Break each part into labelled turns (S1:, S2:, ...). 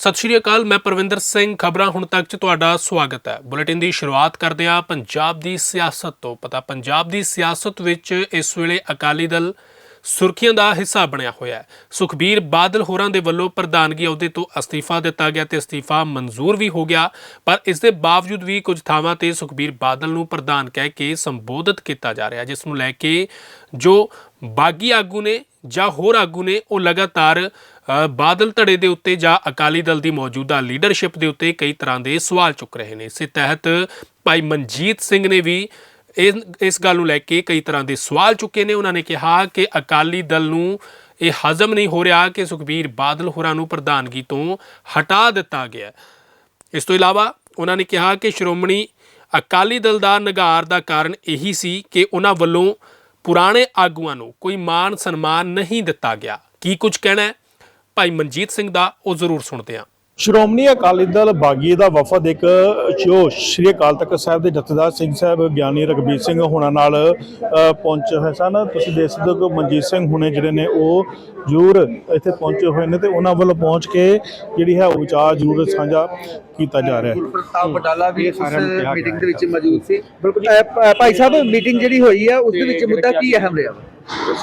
S1: ਸਤਿ ਸ਼੍ਰੀ ਅਕਾਲ, ਮੈਂ ਪਰਵਿੰਦਰ ਸਿੰਘ ਖਬਰਾਂ ਹੁਣ ਤੱਕ ਚ ਤੁਹਾਡਾ ਸਵਾਗਤ ਹੈ। ਬੁਲੇਟਿਨ ਦੀ ਸ਼ੁਰੂਆਤ ਕਰਦੇ ਹਾਂ ਪੰਜਾਬ ਦੀ ਸਿਆਸਤ ਤੋਂ। ਪਤਾ ਪੰਜਾਬ ਦੀ ਸਿਆਸਤ ਵਿੱਚ ਇਸ ਵੇਲੇ ਅਕਾਲੀ ਦਲ ਸੁਰਖੀਆਂ ਦਾ ਹਿੱਸਾ ਬਣਿਆ ਹੋਇਆ ਹੈ। ਸੁਖਬੀਰ ਬਾਦਲ ਹੋਰਾਂ ਦੇ ਵੱਲੋਂ ਪ੍ਰਧਾਨਗੀ ਅਹੁਦੇ ਤੋਂ ਅਸਤੀਫਾ ਦਿੱਤਾ ਗਿਆ ਤੇ ਅਸਤੀਫਾ ਮਨਜ਼ੂਰ ਵੀ ਹੋ ਗਿਆ। ਪਰ ਇਸ ਦੇ ਬਾਵਜੂਦ ਵੀ ਕੁਝ ਥਾਵਾਂ ਤੇ ਸੁਖਬੀਰ ਬਾਦਲ ਨੂੰ ਪ੍ਰਧਾਨ ਕਹਿ ਕੇ ਸੰਬੋਧਿਤ ਕੀਤਾ ਜਾ ਰਿਹਾ, ਜਿਸ ਨੂੰ ਲੈ ਕੇ ਜੋ ਬਾਗੀ ਆਗੂ ਨੇ ਜਾਂ ਹੋਰ ਆਗੂ ਨੇ, ਉਹ ਲਗਾਤਾਰ ਬਾਦਲ ਧੜੇ ਦੇ ਉੱਤੇ ਜਾਂ ਅਕਾਲੀ ਦਲ ਦੀ ਮੌਜੂਦਾ ਲੀਡਰਸ਼ਿਪ ਦੇ ਉੱਤੇ ਕਈ ਤਰ੍ਹਾਂ ਦੇ ਸਵਾਲ ਚੁੱਕ ਰਹੇ ਨੇ। ਇਸੇ ਤਹਿਤ ਭਾਈ ਮਨਜੀਤ ਸਿੰਘ ਨੇ ਵੀ ਇਸ ਗੱਲ ਨੂੰ ਲੈ ਕੇ ਕਈ ਤਰ੍ਹਾਂ ਦੇ ਸਵਾਲ ਚੁੱਕੇ ਨੇ। ਉਹਨਾਂ ਨੇ ਕਿਹਾ ਕਿ ਅਕਾਲੀ ਦਲ ਨੂੰ ਇਹ ਹਜ਼ਮ ਨਹੀਂ ਹੋ ਰਿਹਾ ਕਿ ਸੁਖਬੀਰ ਬਾਦਲ ਹੋਰਾਂ ਨੂੰ ਪ੍ਰਧਾਨਗੀ ਤੋਂ ਹਟਾ ਦਿੱਤਾ ਗਿਆ। ਇਸ ਤੋਂ ਇਲਾਵਾ ਉਹਨਾਂ ਨੇ ਕਿਹਾ ਕਿ ਸ਼੍ਰੋਮਣੀ ਅਕਾਲੀ ਦਲ ਦਾ ਨਗਾਰ ਦਾ ਕਾਰਨ ਇਹੀ ਸੀ ਕਿ ਉਹਨਾਂ ਵੱਲੋਂ ਪੁਰਾਣੇ ਆਗੂਆਂ ਨੂੰ ਕੋਈ ਮਾਣ ਸਨਮਾਨ ਨਹੀਂ ਦਿੱਤਾ ਗਿਆ। ਕੀ ਕੁਝ ਕਹਿਣਾ ਹੈ? ਭਾਈ ਮਨਜੀਤ ਸਿੰਘ ਦਾ ਉਹ ਜ਼ਰੂਰ ਸੁਣਦੇ ਹਾਂ।
S2: ਸ਼੍ਰੋਮਣੀ ਅਕਾਲੀ ਦਲ ਬਾਗੀ ਦਾ ਵਫਦ ਇੱਕ ਜੋ ਸ਼੍ਰੀ ਅਕਾਲ ਤਖਤ ਸਾਹਿਬ ਦੇ ਜਥੇਦਾਰ ਸਿੰਘ ਸਾਹਿਬ ਗਿਆਨੀ ਰਗਬੀਰ ਸਿੰਘ ਹੋਣਾ ਨਾਲ ਪਹੁੰਚੇ ਹੋਏ ਸਨ। ਤੁਸੀਂ ਦੇਖ ਸਕਦੇ ਹੋ ਕਿ ਮਨਜੀਤ ਸਿੰਘ ਹੁਣੇ ਜਿਹੜੇ ਨੇ ਉਹ ਜ਼ਰੂਰ ਇੱਥੇ ਪਹੁੰਚੇ ਹੋਏ ਨੇ ਤੇ ਉਹਨਾਂ ਵੱਲੋਂ ਪਹੁੰਚ ਕੇ ਜਿਹੜੀ ਹੈ ਉਹ ਵਿਚਾਰ ਜ਼ਰੂਰ ਸਾਂਝਾ ਕੀਤਾ ਜਾ ਰਿਹਾ ਹੈ।
S3: ਪ੍ਰਤਾਪ ਬਟਾਲਾ ਵੀ ਉਸ ਮੀਟਿੰਗ ਦੇ ਵਿੱਚ ਮੌਜੂਦ ਸੀ। ਬਿਲਕੁਲ ਭਾਈ ਸਾਹਿਬ ਮੀਟਿੰਗ ਜਿਹੜੀ ਹੋਈ ਹੈ ਉਸ ਦੇ ਵਿੱਚ ਮੁੱਦਾ ਕੀ ਅਹਿਮ ਰਿਹਾ?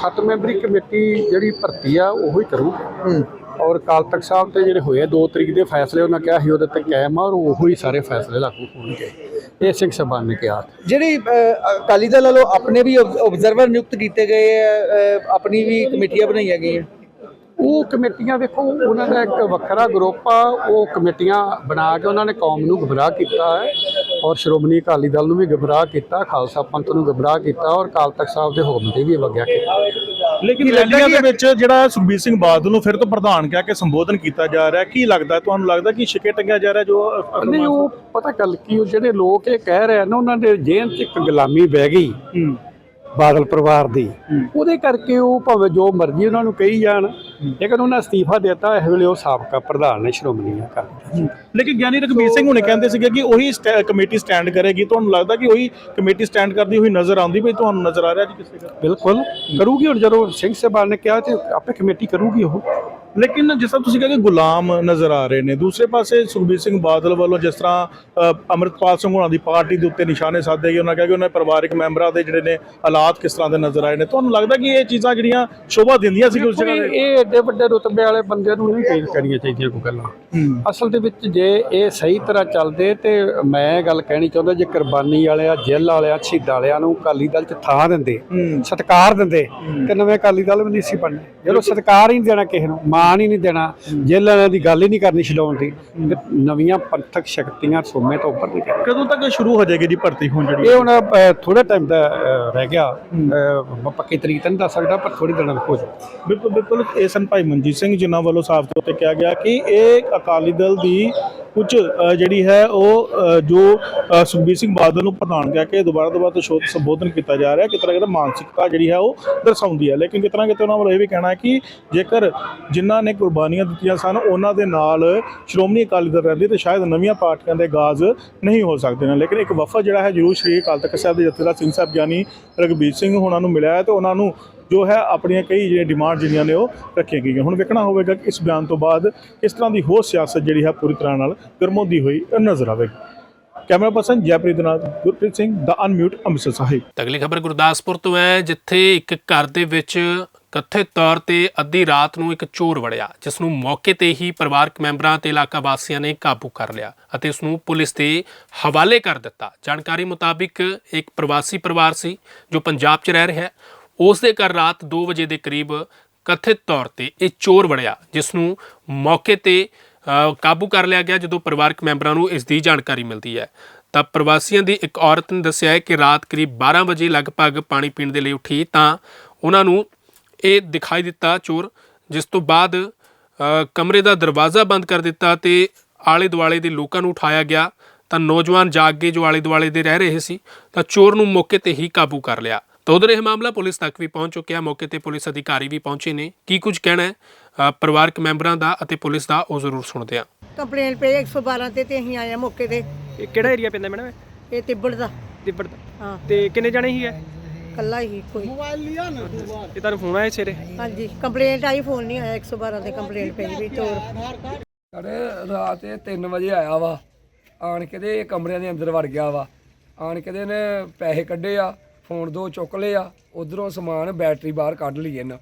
S4: ਸੱਤ ਮੈਂਬਰੀ ਕਮੇਟੀ ਜਿਹੜੀ ਭਰਤੀ ਆ ਉਹੀ ਕਰੂ
S3: ਹੂੰ।
S4: ਔਰ ਅਕਾਲ ਤਖਤ ਸਾਹਿਬ ਤੇ ਜਿਹੜੇ ਹੋਏ 2 ਤਰੀਕ ਦੇ ਫੈਸਲੇ ਉਹਨਾਂ ਕਿਹਾ ਸੀ ਉਹਦੇ ਤੇ ਕਾਇਮ ਆ ਔਰ ਉਹੀ ਸਾਰੇ ਫੈਸਲੇ ਲਾਗੂ ਹੋਣਗੇ। ਇਹ ਸਿੰਘ ਸਭਾ ਨੇ ਕਿਹਾ।
S3: ਜਿਹੜੀ ਅਕਾਲੀ ਦਲ ਵੱਲੋਂ ਆਪਣੇ ਵੀ ਆਬਜ਼ਰਵਰ ਨਿਯੁਕਤ ਕੀਤੇ ਗਏ ਹੈ, ਆਪਣੀ ਵੀ ਕਮੇਟੀਆਂ ਬਣਾਈਆਂ ਗਈਆਂ?
S4: ਉਹ ਕਮੇਟੀਆਂ ਵੇਖੋ ਉਹਨਾਂ ਦਾ ਇੱਕ ਵੱਖਰਾ ਗਰੁੱਪ ਆ ਉਹ ਕਮੇਟੀਆਂ ਬਣਾ ਕੇ ਉਹਨਾਂ ਨੇ ਕੌਮ ਨੂੰ ਗੁੰਮਰਾਹ ਕੀਤਾ ਹੈ ਔਰ ਸ਼੍ਰੋਮਣੀ ਅਕਾਲੀ ਦਲ ਨੂੰ ਵੀ ਗੁੰਮਰਾਹ ਕੀਤਾ ਖਾਲਸਾ ਪੰਥ ਨੂੰ ਗੁੰਮਰਾਹ ਕੀਤਾ ਔਰ ਅਕਾਲ ਤਖਤ ਸਾਹਿਬ ਦੇ ਹੁਕਮ ਤੇ ਵੀ ਵਗਿਆ ਕੀਤਾ।
S2: ਲੇਕਿਨ ਰੈਲੀਆਂ ਦੇ ਵਿੱਚ ਜਿਹੜਾ ਸੁਖਬੀਰ ਸਿੰਘ ਬਾਦਲ ਨੂੰ ਫਿਰ ਤੋਂ ਪ੍ਰਧਾਨ ਕਹਿ ਕੇ ਸੰਬੋਧਨ ਕੀਤਾ ਜਾ ਰਿਹਾ ਕੀ ਲੱਗਦਾ ਤੁਹਾਨੂੰ ਲੱਗਦਾ ਕਿ ਸ਼ਿਕੇ ਟੰਗਿਆ ਜਾ ਰਿਹਾ ਜੋ
S4: ਨਹੀਂ ਉਹ ਪਤਾ ਗੱਲ ਕੀ ਉਹ ਜਿਹੜੇ ਲੋਕ ਇਹ ਕਹਿ ਰਹੇ ਨਾ ਉਹਨਾਂ ਦੇ ਜੇਨ 'ਚ ਇੱਕ ਗੁਲਾਮੀ ਬਹਿ ਗਈ। ਬਾਦਲ ਪਰਿਵਾਰ ਦੀ। ਉਹਦੇ ਕਰਕੇ ਉਹ ਭਾਵੇਂ ਜੋ ਮਰਜ਼ੀ ਉਹਨਾਂ ਨੂੰ ਕਹੀ ਜਾਣ ਲੇਕਿਨ ਉਹਨਾਂ ਅਸਤੀਫਾ ਦਿੱਤਾ ਇਸ ਵੇਲੇ ਉਹ ਸਾਬਕਾ ਪ੍ਰਧਾਨ ਨੇ ਸ਼੍ਰੋਮਣੀ ਅਕਾਲੀ ਦਲ
S2: ਲੇਕਿਨ ਗਿਆਨੀ ਰਘਬੀਰ ਸਿੰਘ ਹੁਣੇ ਕਹਿੰਦੇ ਸੀਗੇ ਕਿ ਉਹੀ ਕਮੇਟੀ ਸਟੈਂਡ ਕਰੇਗੀ। ਤੁਹਾਨੂੰ ਲੱਗਦਾ ਕਿ ਉਹੀ ਕਮੇਟੀ ਸਟੈਂਡ ਕਰਦੀ ਹੋਈ ਨਜ਼ਰ ਆਉਂਦੀ ਪਈ? ਤੁਹਾਨੂੰ ਨਜ਼ਰ ਆ ਰਿਹਾ ਜੀ ਕਿਸੇ ਦਾ?
S4: ਬਿਲਕੁਲ। ਕਰੂਗੀ ਹੁਣ ਜਦੋਂ ਸਿੰਘ ਸਾਹਿਬਾਨ ਨੇ ਕਿਹਾ ਤੇ ਆਪੇ ਕਮੇਟੀ ਕਰੂਗੀ ਉਹ।
S2: ਲੇਕਿਨ ਜਿਸ ਤਰ੍ਹਾਂ ਤੁਸੀਂ ਕਹਿੰਦੇ ਗੁਲਾਮ ਨਜ਼ਰ ਆ ਰਹੇ ਨੇ ਦੂਸਰੇ ਪਾਸੇ ਸੁਖਬੀਰ ਸਿੰਘ ਬਾਦਲ ਵੱਲੋਂ ਜਿਸ ਤਰ੍ਹਾਂ ਅੰਮ੍ਰਿਤਪਾਲ ਸਿੰਘ ਹੋਣਾ ਦੀ ਪਾਰਟੀ ਦੇ ਉੱਤੇ ਨਿਸ਼ਾਨੇ ਸਾਧੇ ਗਏ ਉਹਨਾਂ ਕਿਹਾ ਕਿ ਉਹਨਾਂ ਪਰਿਵਾਰਕ ਮੈਂਬਰਾਂ ਦੇ ਜਿਹੜੇ ਨੇ ਹਾਲਾਤ ਕਿਸ ਤਰ੍ਹਾਂ ਦੇ ਨਜ਼ਰ ਆਏ ਨੇ। ਤੁਹਾਨੂੰ ਲੱਗਦਾ ਕਿ ਇਹ ਚੀਜ਼ਾਂ ਜਿਹੜੀਆਂ ਸ਼ੋਭਾ ਦਿੰਦੀਆਂ ਸੀ ਉਸ ਜਗ੍ਹਾ
S4: ਇਹ
S2: ਤੇ?
S4: ਇਹ ਏਡੇ ਵੱਡੇ ਰੁਤਬੇ ਵਾਲੇ ਬੰਦੇ ਨੂੰ ਨਹੀਂ ਪੇਸ਼ ਕਰਨੀਆਂ ਚਾਹੀਦੀਆਂ ਕੋਈ ਗੱਲਾਂ। ਅਸਲ ਦੇ ਵਿੱਚ ਜੇ ਇਹ ਸਹੀ ਤਰ੍ਹਾਂ ਚੱਲਦੇ ਤੇ ਮੈਂ ਗੱਲ ਕਹਿਣੀ ਚਾਹੁੰਦਾ ਜੇ ਕੁਰਬਾਨੀ ਵਾਲਿਆਂ ਜੇਲ੍ਹ ਵਾਲਿਆਂ ਸ਼ਹੀਦਾਂ ਵਾਲਿਆਂ ਨੂੰ ਅਕਾਲੀ ਦਲ 'ਚ ਥਾਂ ਦਿੰਦੇ ਸਤਿਕਾਰ ਦਿੰਦੇ ਤੇ ਨਵੇਂ ਅਕਾਲੀ ਦਲ ਵੀ ਨਹੀਂ ਸੀ ਬਣਨੇ। ਜਦੋਂ ਸਤਿਕਾਰ ਹੀ ਨਹੀਂ ਦੇਣਾ ਕਿਸੇ ਨੂੰ ਮਾਣ ਹੀ ਨਹੀਂ ਦੇਣਾ। ਜੇਲ੍ਹ ਦੀ ਗੱਲ ਹੀ ਨਹੀਂ ਕਰਨੀ ਛਡਾਉਣ ਦੀ। ਨਵੀਆਂ ਪੰਥਕ ਸ਼ਕਤੀਆਂ ਸੋਮੇ ਤੋਂ ਉੱਪਰ ਜਾਣਾ।
S2: ਕਦੋਂ ਤੱਕ ਸ਼ੁਰੂ ਹੋ ਜਾਏਗੀ ਜੀ ਭਰਤੀ ਹੁਣ ਜਿਹੜੀ?
S4: ਇਹ ਹੁਣ ਥੋੜੇ ਟਾਈਮ ਦਾ ਰਹਿ ਗਿਆ। ਮੈਂ ਪੱਕੀ ਤਰੀਕ ਤਾਂ ਨਹੀਂ ਦੱਸ ਸਕਦਾ ਪਰ ਥੋੜੀ ਦਿਨਾਂ ਵਿੱਚ ਹੋ ਜਾਊ।
S2: ਬਿਲਕੁਲ ਬਿਲਕੁਲ। ਇਹ ਸਨ ਭਾਈ ਮਨਜੀਤ ਸਿੰਘ ਜਿਨ੍ਹਾਂ ਵੱਲੋਂ ਸਾਫ਼ ਤੌਰ ਤੇ ਕਿਹਾ ਗਿਆ ਕਿ ਇਹ ਅਕਾਲੀ ਦਲ ਦੀ ਕੁਝ ਜਿਹੜੀ ਹੈ ਉਹ ਜੋ ਸੁਖਬੀਰ ਸਿੰਘ ਬਾਦਲ ਨੂੰ ਪ੍ਰਧਾਨ ਕਹਿ ਕੇ ਦੁਬਾਰਾ ਦੁਬਾਰਾ ਤੋਂ ਸ਼ੋਧ ਸੰਬੋਧਨ ਕੀਤਾ ਜਾ ਰਿਹਾ ਕਿਤਨਾ ਕਿਤੇ ਮਾਨਸਿਕਤਾ ਜਿਹੜੀ ਹੈ ਉਹ ਦਰਸਾਉਂਦੀ ਹੈ। ਲੇਕਿਨ ਕਿਤਨਾ ਕਿਤੇ ਉਹਨਾਂ ਵੱਲੋਂ ਇਹ ਵੀ ਕਹਿਣਾ ਹੈ ਕਿ ਜੇਕਰ ਜਿਨ੍ਹਾਂ ਨੇ ਕੁਰਬਾਨੀਆਂ ਦਿੱਤੀਆਂ ਸਨ, ਉਹਨਾਂ ਦੇ ਨਾਲ ਸ਼੍ਰੋਮਣੀ ਅਕਾਲੀ ਦਲ ਰਹਿੰਦੀ ਤੇ ਸ਼ਾਇਦ ਨਵੀਆਂ ਪਾਰਟੀਆਂ ਦੇ ਆਗਾਜ਼ ਨਹੀਂ ਹੋ ਸਕਦੇ ਨੇ। ਲੇਕਿਨ ਇੱਕ ਵਫਦ ਜਿਹੜਾ ਹੈ, ਜ਼ਰੂਰ ਸ਼੍ਰੀ ਅਕਾਲ ਤਖਤ ਸਾਹਿਬ ਦੇ ਜਥੇਦਾਰ ਸਿੰਘ ਸਾਹਿਬ ਗਿਆਨੀ ਰਘਬੀਰ ਸਿੰਘ ਉਹਨਾਂ ਨੂੰ ਮਿਲਿਆ ਤੇ ਉਹਨਾਂ ਨੂੰ ਜੋ ਹੈ ਆਪਣੀਆਂ ਕਈ ਜਿਹੜੀਆਂ ਡਿਮਾਂਡ ਜਿਹੜੀਆਂ ਨੇ ਉਹ ਰੱਖੀਆਂ ਗਈਆਂ। ਹੁਣ ਵੇਖਣਾ ਹੋਵੇਗਾ ਕਿ ਇਸ ਬਿਆਨ ਤੋਂ ਬਾਅਦ ਇਸ ਤਰ੍ਹਾਂ ਦੀ ਹੋਰ ਸਿਆਸਤ ਜਿਹੜੀ ਹੈ ਪੂਰੀ ਤਰ੍ਹਾਂ ਨਾਲ ਗਰਮੋਦੀ ਹੋਈ ਨਜ਼ਰ ਆਵੇਗੀ। ਕੈਮਰਾ ਪਰਸਨ ਜੈਪ੍ਰੀਤ ਦੇ ਨਾਲ ਗੁਰਪ੍ਰੀਤ ਸਿੰਘ, ਦਾ ਅਨਮਿਊਟ ਅੰਮ੍ਰਿਤਸਰ ਸਾਹਿਬ।
S1: ਅਗਲੀ ਖਬਰ ਗੁਰਦਾਸਪੁਰ ਤੋਂ ਹੈ, ਜਿੱਥੇ ਇੱਕ ਘਰ ਦੇ ਵਿੱਚ ਕਥਿਤ ਤੌਰ ਤੇ ਅੱਧੀ ਰਾਤ ਨੂੰ ਇੱਕ ਚੋਰ ਵੜਿਆ ਜਿਸ ਨੂੰ ਮੌਕੇ ਤੇ ਹੀ ਪਰਿਵਾਰਕ ਮੈਂਬਰਾਂ ਤੇ ਇਲਾਕਾ ਵਾਸੀਆਂ ਨੇ ਕਾਬੂ ਕਰ ਲਿਆ ਅਤੇ ਉਸ ਨੂੰ ਪੁਲਿਸ ਦੇ ਹਵਾਲੇ ਕਰ ਦਿੱਤਾ। ਜਾਣਕਾਰੀ ਮੁਤਾਬਿਕ ਇੱਕ ਪ੍ਰਵਾਸੀ ਪਰਿਵਾਰ ਸੀ ਜੋ ਪੰਜਾਬ 'ਚ ਰਹਿ ਰਿਹਾ ਹੈ। ਉਸ ਦੇ ਘਰ ਰਾਤ 2 ਵਜੇ ਦੇ ਕਰੀਬ ਕਥਿਤ ਤੌਰ ਤੇ ਇਹ ਚੋਰ ਵੜਿਆ ਜਿਸ ਨੂੰ ਮੌਕੇ ਤੇ ਕਾਬੂ ਕਰ ਲਿਆ ਗਿਆ ਜਦੋਂ ਪਰਿਵਾਰਕ ਮੈਂਬਰਾਂ ਨੂੰ ਇਸ ਦੀ ਜਾਣਕਾਰੀ ਮਿਲਦੀ ਹੈ। ਤਾਂ ਪ੍ਰਵਾਸੀਆਂ ਦੀ ਇੱਕ ਔਰਤ ਨੇ ਦੱਸਿਆ ਹੈ ਕਿ ਰਾਤ ਕਰੀਬ 12 ਵਜੇ ਲਗਭਗ ਪਾਣੀ ਪੀਣ ਦੇ ਲਈ ਉੱਠੀ, ਤਾਂ ਉਹਨਾਂ ਨੂੰ ਇਹ ਦਿਖਾਈ ਦਿੱਤਾ ਚੋਰ ਜਿਸ ਤੋਂ ਬਾਅਦ ਕਮਰੇ ਦਾ ਦਰਵਾਜ਼ਾ ਬੰਦ ਕਰ ਦਿੱਤਾ ਤੇ ਆਲੇ ਦੁਆਲੇ ਦੇ ਲੋਕਾਂ ਨੂੰ ਉਠਾਇਆ ਗਿਆ। ਤਾਂ ਨੌਜਵਾਨ ਜਾਗ ਗਏ ਜੋ ਆਲੇ ਦੁਆਲੇ ਦੇ ਰਹਿ ਰਹੇ ਸੀ ਤਾਂ ਚੋਰ ਨੂੰ ਮੌਕੇ ਤੇ ਹੀ ਕਾਬੂ ਕਰ ਲਿਆ। ਤਾਂ ਉਧਰ ਇਹ ਮਾਮਲਾ ਪੁਲਿਸ ਤੱਕ ਵੀ ਪਹੁੰਚ ਚੁੱਕਿਆ। ਮੌਕੇ ਤੇ ਪੁਲਿਸ ਅਧਿਕਾਰੀ ਵੀ ਪਹੁੰਚੇ ਨੇ। ਕੀ ਕੁਝ ਕਹਿਣਾ ਹੈ? ਪਰਿਵਾਰਕ ਮੈਂਬਰਾਂ ਦਾ ਅਤੇ ਪੁਲਿਸ ਦਾ ਉਹ ਜ਼ਰੂਰ ਸੁਣਦੇ ਹਾਂ।
S5: ਕੰਪਲੇਨ ਪਈ 112 ਤੇ ਤੇ ਅਸੀਂ ਆਏ ਹਾਂ ਮੌਕੇ ਤੇ।
S6: ਇਹ ਕਿਹੜਾ ਏਰੀਆ ਪੈਂਦਾ ਮੈਡਮ
S5: ਇਹ ਤਿੱਬੜ ਦਾ।
S6: ਤਿੱਬੜ ਦਾ।
S5: ਹਾਂ।
S6: ਤੇ ਕਿੰਨੇ ਜਾਣੇ ਹੀ ਹੈ?
S5: ਕੱਲਾ ਹੀ ਕੋਈ।
S6: ਇਹ ਤੁਹਾਨੂੰ ਫੋਨ ਆਇਆ ਸਵੇਰੇ?
S5: ਹਾਂਜੀ ਕੰਪਲੇਂਟ ਆਈ ਫੋਨ ਨਹੀਂ ਆਇਆ 112 ਤੇ ਕੰਪਲੇਂਟ ਪਈ ਵੀ ਚੋਰ।
S7: ਸਾਡੇ ਰਾਤ ਇਹ 3 ਵਜੇ ਆਇਆ ਵਾ ਆਣ ਕੇ ਦੇ ਕਮਰਿਆਂ ਦੇ ਅੰਦਰ ਵੜ ਗਿਆ ਵਾ। ਆਣ ਕੇ ਦੇ ਨੇ ਪੈਸੇ ਕੱਢੇ ਆ ਫੋਨ ਦੋ ਚੁੱਕ ਲਏ ਆ ਉਧਰੋਂ ਸਮਾਨ ਬੈਟਰੀ ਬਾਹਰ ਕੱਢ ਲਈ ਇਹਨਾਂ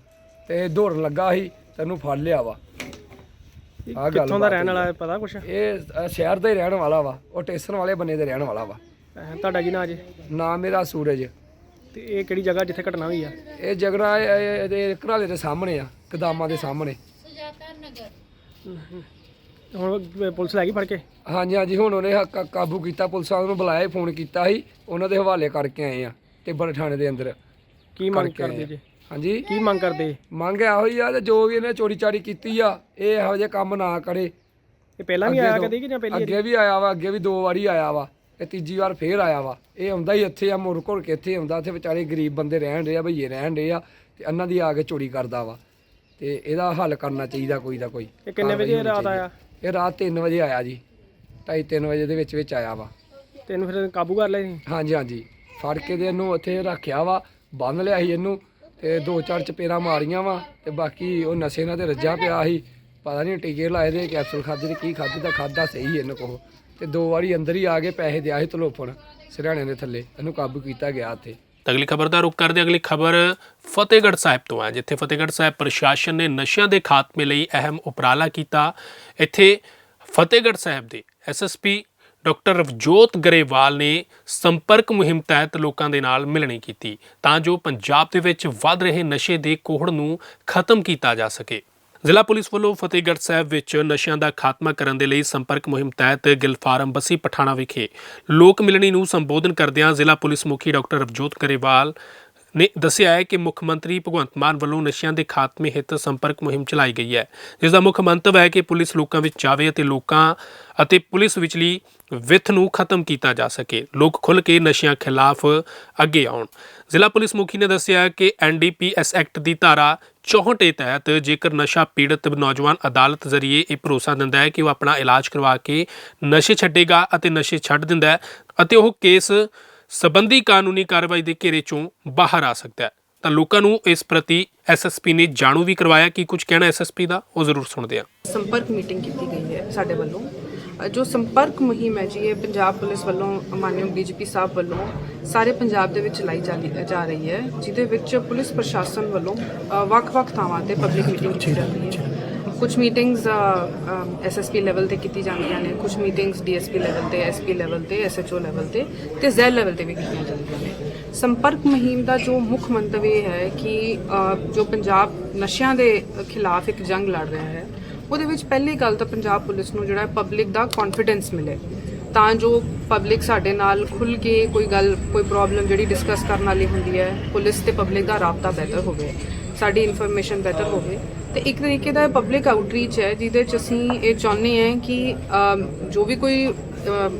S7: ਤੇ ਦੌੜਨ ਲੱਗਾ ਸੀ ਤੈਨੂੰ ਫੜ ਲਿਆ ਵਾ। ਆਹ ਗੱਲ
S6: ਕਿੱਥੋਂ ਦਾ ਰਹਿਣ ਵਾਲਾ ਹੈ ਪਤਾ ਕੁਛ?
S7: ਇਹ ਅ, ਸ਼ਹਿਰ ਦਾ ਹੀ ਰਹਿਣ ਵਾਲਾ ਵਾ ਉਹ ਟੇਸਨ ਵਾਲੇ ਬੰਨੇ ਦੇ ਰਹਿਣ ਵਾਲਾ ਵਾ।
S6: ਅਹ ਤੁਹਾਡਾ ਕੀ ਨਾਂ ਜੀ?
S7: ਨਾਮ ਮੇਰਾ ਸੂਰਜ।
S6: ਤੇ ਇਹ ਕਿਹੜੀ ਜਗ੍ਹਾ ਜਿੱਥੇ ਘਟਨਾ ਹੋਈ ਆ?
S7: ਇਹ ਇਹ- ਇਹਦੇ ਘਰਾਲੇ ਦੇ ਸਾਹਮਣੇ ਆ ਕਦਾਮਾਂ ਦੇ ਸਾਹਮਣੇ।
S6: ਹੁਣ ਪੁਲਿਸ ਲੈ ਗਈ ਫੜ ਕੇ?
S7: ਹਾਂਜੀ ਹਾਂਜੀ ਹੁਣ ਉਹਨੇ ਕ- ਕਾਬੂ ਕੀਤਾ ਪੁਲਿਸ ਵਾਲਿਆਂ ਨੂੰ ਬੁਲਾਇਆ ਫੋਨ ਕੀਤਾ ਸੀ ਉਹਨਾਂ ਦੇ ਹਵਾਲੇ ਕਰਕੇ ਆਏ ਆ ਟਿੱਬਰ ਥਾਣੇ ਦੇ ਅੰਦਰ
S6: ਕੀ ਮੰਗ
S7: ਕਰਕੇ ਆਏ
S6: ਕਰਦੇ
S7: ਆ।
S6: ਜੀ?
S7: ਹਾਂਜੀ?
S6: ਕੀ ਮੰਗ ਕਰਦੇ?
S7: ਮੰਗ ਇਹੋ ਹੀ ਆ ਤੇ ਜੋ ਵੀ ਇਹਨੇ ਚੋਰੀ ਚਾਰੀ ਕੀਤੀ ਆ ਇਹ ਇਹੋ ਜਿਹੇ ਕੰਮ ਨਾ ਕਰੇ।
S6: ਇਹ ਪਹਿਲਾਂ ਵੀ ਆਇਆ ਕਦੀ ਕਿ ਜਾਂ ਪਹਿਲੀ
S7: ਅੱਗੇ ਵੀ ਆਇਆ ਵਾ ਅੱਗੇ ਵੀ ਦੋ ਵਾਰੀ ਆਇਆ ਵਾ। ਇਹ ਤੀਜੀ ਵਾਰ ਫੇਰ ਆਇਆ ਵਾ। ਇਹ ਆਉਂਦਾ ਹੀ ਇੱਥੇ ਆ ਮੁੜ ਘੁੜ ਕੇ ਇੱਥੇ ਆਉਂਦਾ ਇੱਥੇ ਵਿਚਾਰੇ ਗਰੀਬ ਬੰਦੇ ਰਹਿਣ ਰਹੇ ਆ ਭਈਏ ਰਹਿਣ ਰਹੇ ਆ ਤੇ ਇਹਨਾਂ ਦੀ ਆ ਕੇ ਚੋਰੀ ਕਰਦਾ ਵਾ। ਤੇ ਇਹਦਾ ਹੱਲ ਕਰਨਾ ਚਾਹੀਦਾ ਕੋਈ ਦਾ ਕੋਈ।
S6: ਇਹ ਕਿੰਨੇ ਵਜੇ ਰਾਤ। ਆਇਆ?
S7: ਇਹ ਰਾਤ 3 ਵਜੇ ਆਇਆ ਜੀ। 2:30 ਵਜੇ ਦੇ ਵਿੱਚ ਵਿੱਚ ਆਇਆ ਵਾ।
S6: ਤੈਨੂੰ ਫਿਰ ਕਾਬੂ ਕਰ ਲਿਆ ਸੀ?
S7: ਹਾਂਜੀ ਹਾਂਜੀ। ਫੜ ਕੇ ਦੇ ਇਹਨੂੰ ਉੱਥੇ ਰੱਖਿਆ ਵਾ ਬੰਨ ਲਿਆ ਸੀ ਇਹਨੂੰ ਤੇ ਦੋ ਚਾਰ ਚਪੇਰਾ ਮਾਰੀਆਂ ਵਾ ਤੇ ਬਾਕੀ ਉਹ ਨਸ਼ੇ ਨਾਲ ਤੇ ਰੱਜਾ ਪਿਆ ਸੀ। ਪਤਾ ਨਹੀਂ ਟੀਕੇ ਲਾਏ ਦੇ ਕੈਪਸੂਲ ਖਾਦੇ ਤੇ ਕੀ ਖਾਦੇ ਤਾਂ ਖਾਦਾ ਸਹੀ ਇਹਨੂੰ ਕੋ ਤੇ ਦੋ ਵਾਰੀ ਅੰਦਰ ਹੀ ਆ ਕੇ ਪੈਸੇ ਦਿਆ ਸੀ ਤਲੋਫਣ ਸਿਰਹਾਣੇ ਦੇ ਥੱਲੇ। ਇਹਨੂੰ ਕਾਬੂ ਕੀਤਾ ਗਿਆ ਉੱਥੇ।
S1: ਤਾਂ ਅਗਲੀ ਖਬਰ ਦਾ ਰੁਕ ਕਰਦੇ ਅਗਲੀ ਖਬਰ ਫਤਿਹਗੜ੍ਹ ਸਾਹਿਬ ਤੋਂ ਹੈ, ਜਿੱਥੇ ਫਤਿਹਗੜ੍ਹ ਸਾਹਿਬ ਪ੍ਰਸ਼ਾਸਨ ਨੇ ਨਸ਼ਿਆਂ ਦੇ ਖਾਤਮੇ ਲਈ ਅਹਿਮ ਉਪਰਾਲਾ ਕੀਤਾ। ਇੱਥੇ ਫਤਿਹਗੜ੍ਹ ਸਾਹਿਬ ਦੇ ਐਸਐਸਪੀ ਡਾਕਟਰ ਰਵਜੋਤ ਗਰੇਵਾਲ ਨੇ ਸੰਪਰਕ ਮੁਹਿੰਮ ਤਹਿਤ ਲੋਕਾਂ ਦੇ ਨਾਲ ਮਿਲਣੀ ਕੀਤੀ, ਤਾਂ ਜੋ ਪੰਜਾਬ ਦੇ ਵਿੱਚ ਵੱਧ ਰਹੇ ਨਸ਼ੇ ਦੇ ਕੋਹੜ ਨੂੰ ਖਤਮ ਕੀਤਾ ਜਾ ਸਕੇ। ਜ਼ਿਲ੍ਹਾ ਪੁਲਿਸ ਵੱਲੋਂ ਫਤਿਹਗੜ੍ਹ ਸਾਹਿਬ ਵਿੱਚ ਨਸ਼ਿਆਂ ਦਾ ਖਾਤਮਾ ਕਰਨ ਦੇ ਲਈ ਸੰਪਰਕ ਮੁਹਿੰਮ ਤਹਿਤ ਗਿਲਫਾਰਮ ਬਸੀ ਪਠਾਣਾ ਵਿਖੇ ਲੋਕ ਮਿਲਣੀ ਨੂੰ ਸੰਬੋਧਨ ਕਰਦਿਆਂ ਜ਼ਿਲ੍ਹਾ ਪੁਲਿਸ ਮੁਖੀ ਡਾਕਟਰ ਰਵਜੋਤ ਗਰੇਵਾਲ ਨੇ ਦੱਸਿਆ ਹੈ ਕਿ ਮੁੱਖ ਮੰਤਰੀ ਭਗਵੰਤ ਮਾਨ ਵੱਲੋਂ ਨਸ਼ਿਆਂ ਦੇ ਖਾਤਮੇ ਹਿੱਤ ਸੰਪਰਕ ਮੁਹਿੰਮ ਚਲਾਈ ਗਈ ਹੈ, ਜਿਸ ਦਾ ਮੁੱਖ ਮੰਤਵ ਹੈ ਕਿ ਪੁਲਿਸ ਲੋਕਾਂ ਵਿੱਚ ਜਾਵੇ ਅਤੇ ਲੋਕਾਂ ਅਤੇ ਪੁਲਿਸ ਵਿਚਲੀ ਵਿੱਥ ਨੂੰ ਖਤਮ ਕੀਤਾ ਜਾ ਸਕੇ। ਲੋਕ ਖੁੱਲ੍ਹ ਕੇ ਨਸ਼ਿਆਂ ਖਿਲਾਫ ਅੱਗੇ ਆਉਣ। ਜ਼ਿਲ੍ਹਾ ਪੁਲਿਸ ਮੁਖੀ ਨੇ ਦੱਸਿਆ ਕਿ ਐਨਡੀਪੀਐਸ ਐਕਟ ਦੀ ਧਾਰਾ 64 ਤਹਿਤ ਜੇਕਰ ਨਸ਼ਾ ਪੀੜਤ ਨੌਜਵਾਨ ਅਦਾਲਤ ਜ਼ਰੀਏ ਇਹ ਭਰੋਸਾ ਦਿੰਦਾ ਹੈ ਕਿ ਉਹ ਆਪਣਾ ਇਲਾਜ ਕਰਵਾ ਕੇ ਨਸ਼ੇ ਛੱਡੇਗਾ ਅਤੇ ਨਸ਼ੇ ਛੱਡ ਦਿੰਦਾ ਹੈ ਅਤੇ ਉਹ ਕੇਸ ਸਬੰਧੀ ਕਾਨੂੰਨੀ ਕਾਰਵਾਈ ਦੇ ਘੇਰੇ ਚੋਂ ਬਾਹਰ ਆ ਸਕਦਾ ਹੈ। ਤਾਂ ਲੋਕਾਂ ਨੂੰ ਇਸ ਪ੍ਰਤੀ ਐਸਐਸਪੀ ਨੇ ਜਾਣੂ ਵੀ ਕਰਵਾਇਆ। ਕਿ ਕੁਝ ਕਹਿਣਾ ਐਸਐਸਪੀ ਦਾ? ਉਹ ਜ਼ਰੂਰ ਸੁਣਦੇ ਹਾਂ।
S8: ਸੰਪਰਕ ਮੀਟਿੰਗ ਕੀਤੀ ਗਈ ਹੈ ਸਾਡੇ ਵੱਲੋਂ। ਜੋ ਸੰਪਰਕ ਮੁਹਿੰਮ ਹੈ ਜੀ, ਇਹ ਪੰਜਾਬ ਪੁਲਿਸ ਵੱਲੋਂ ਮਾਨਯੋਗ ਡੀਜੀਪੀ ਸਾਹਿਬ ਵੱਲੋਂ ਸਾਰੇ ਪੰਜਾਬ ਦੇ ਵਿੱਚ ਚਲਾਈ ਜਾ ਰਹੀ- ਜਾ ਰਹੀ ਹੈ, ਜਿਹਦੇ ਵਿੱਚ ਪੁਲਿਸ ਪ੍ਰਸ਼ਾਸਨ ਵੱਲੋਂ ਵੱਖ-ਵੱਖ ਥਾਵਾਂ ਤੇ ਪਬਲਿਕ ਮੀਟਿੰਗ ਕੀਤੀ ਜਾਂਦੀ ਹੈ। ਕੁਝ ਮੀਟਿੰਗਸ ਐਸਐਸਪੀ ਲੈਵਲ ਤੇ ਕੀਤੀ ਜਾਂਦੀਆਂ ਨੇ ਕੁਝ ਮੀਟਿੰਗਸ ਡੀਐਸਪੀ ਲੈਵਲ ਤੇ ਐਸਪੀ ਲੈਵਲ ਤੇ ਐਸਐਚਓ ਲੈਵਲ ਤੇ ਤੇ ਜ਼ੈਲ ਲੈਵਲ ਤੇ ਵੀ ਕੀਤੀਆਂ ਜਾਂਦੀਆਂ ਨੇ। ਸੰਪਰਕ ਮੁਹਿੰਮ ਦਾ ਜੋ ਮੁੱਖ ਮੰਤਵ ਇਹ ਹੈ ਕਿ ਜੋ ਪੰਜਾਬ ਨਸ਼ਿਆਂ ਦੇ ਖਿਲਾਫ ਇੱਕ ਜੰਗ ਲੜ ਰਿਹਾ ਹੈ ਉਹਦੇ ਵਿੱਚ ਪਹਿਲੀ ਗੱਲ ਤਾਂ ਪੰਜਾਬ ਪੁਲਿਸ ਨੂੰ ਜਿਹੜਾ ਪਬਲਿਕ ਦਾ ਕੌਨਫੀਡੈਂਸ ਮਿਲੇ। ਤਾਂ ਜੋ ਪਬਲਿਕ ਸਾਡੇ ਨਾਲ ਖੁੱਲ ਕੇ ਕੋਈ ਗੱਲ ਕੋਈ ਪ੍ਰੋਬਲਮ ਜਿਹੜੀ ਡਿਸਕਸ ਕਰਨ ਵਾਲੀ ਹੁੰਦੀ ਹੈ ਪੁਲਿਸ ਤੇ ਪਬਲਿਕ ਦਾ ਰਾਬਤਾ ਬਿਹਤਰ ਹੋਵੇ ਸਾਡੀ ਇਨਫੋਰਮੇਸ਼ਨ ਬਿਹਤਰ ਹੋਵੇ। ਤੇ ਇੱਕ ਤਰੀਕੇ ਦਾ ਪਬਲਿਕ ਆਊਟਰੀਚ ਹੈ ਜਿਹਦੇ ਚ ਅਸੀਂ ਇਹ ਚਾਹੁੰਦੇ ਹਾਂ ਕਿ ਜੋ ਵੀ ਕੋਈ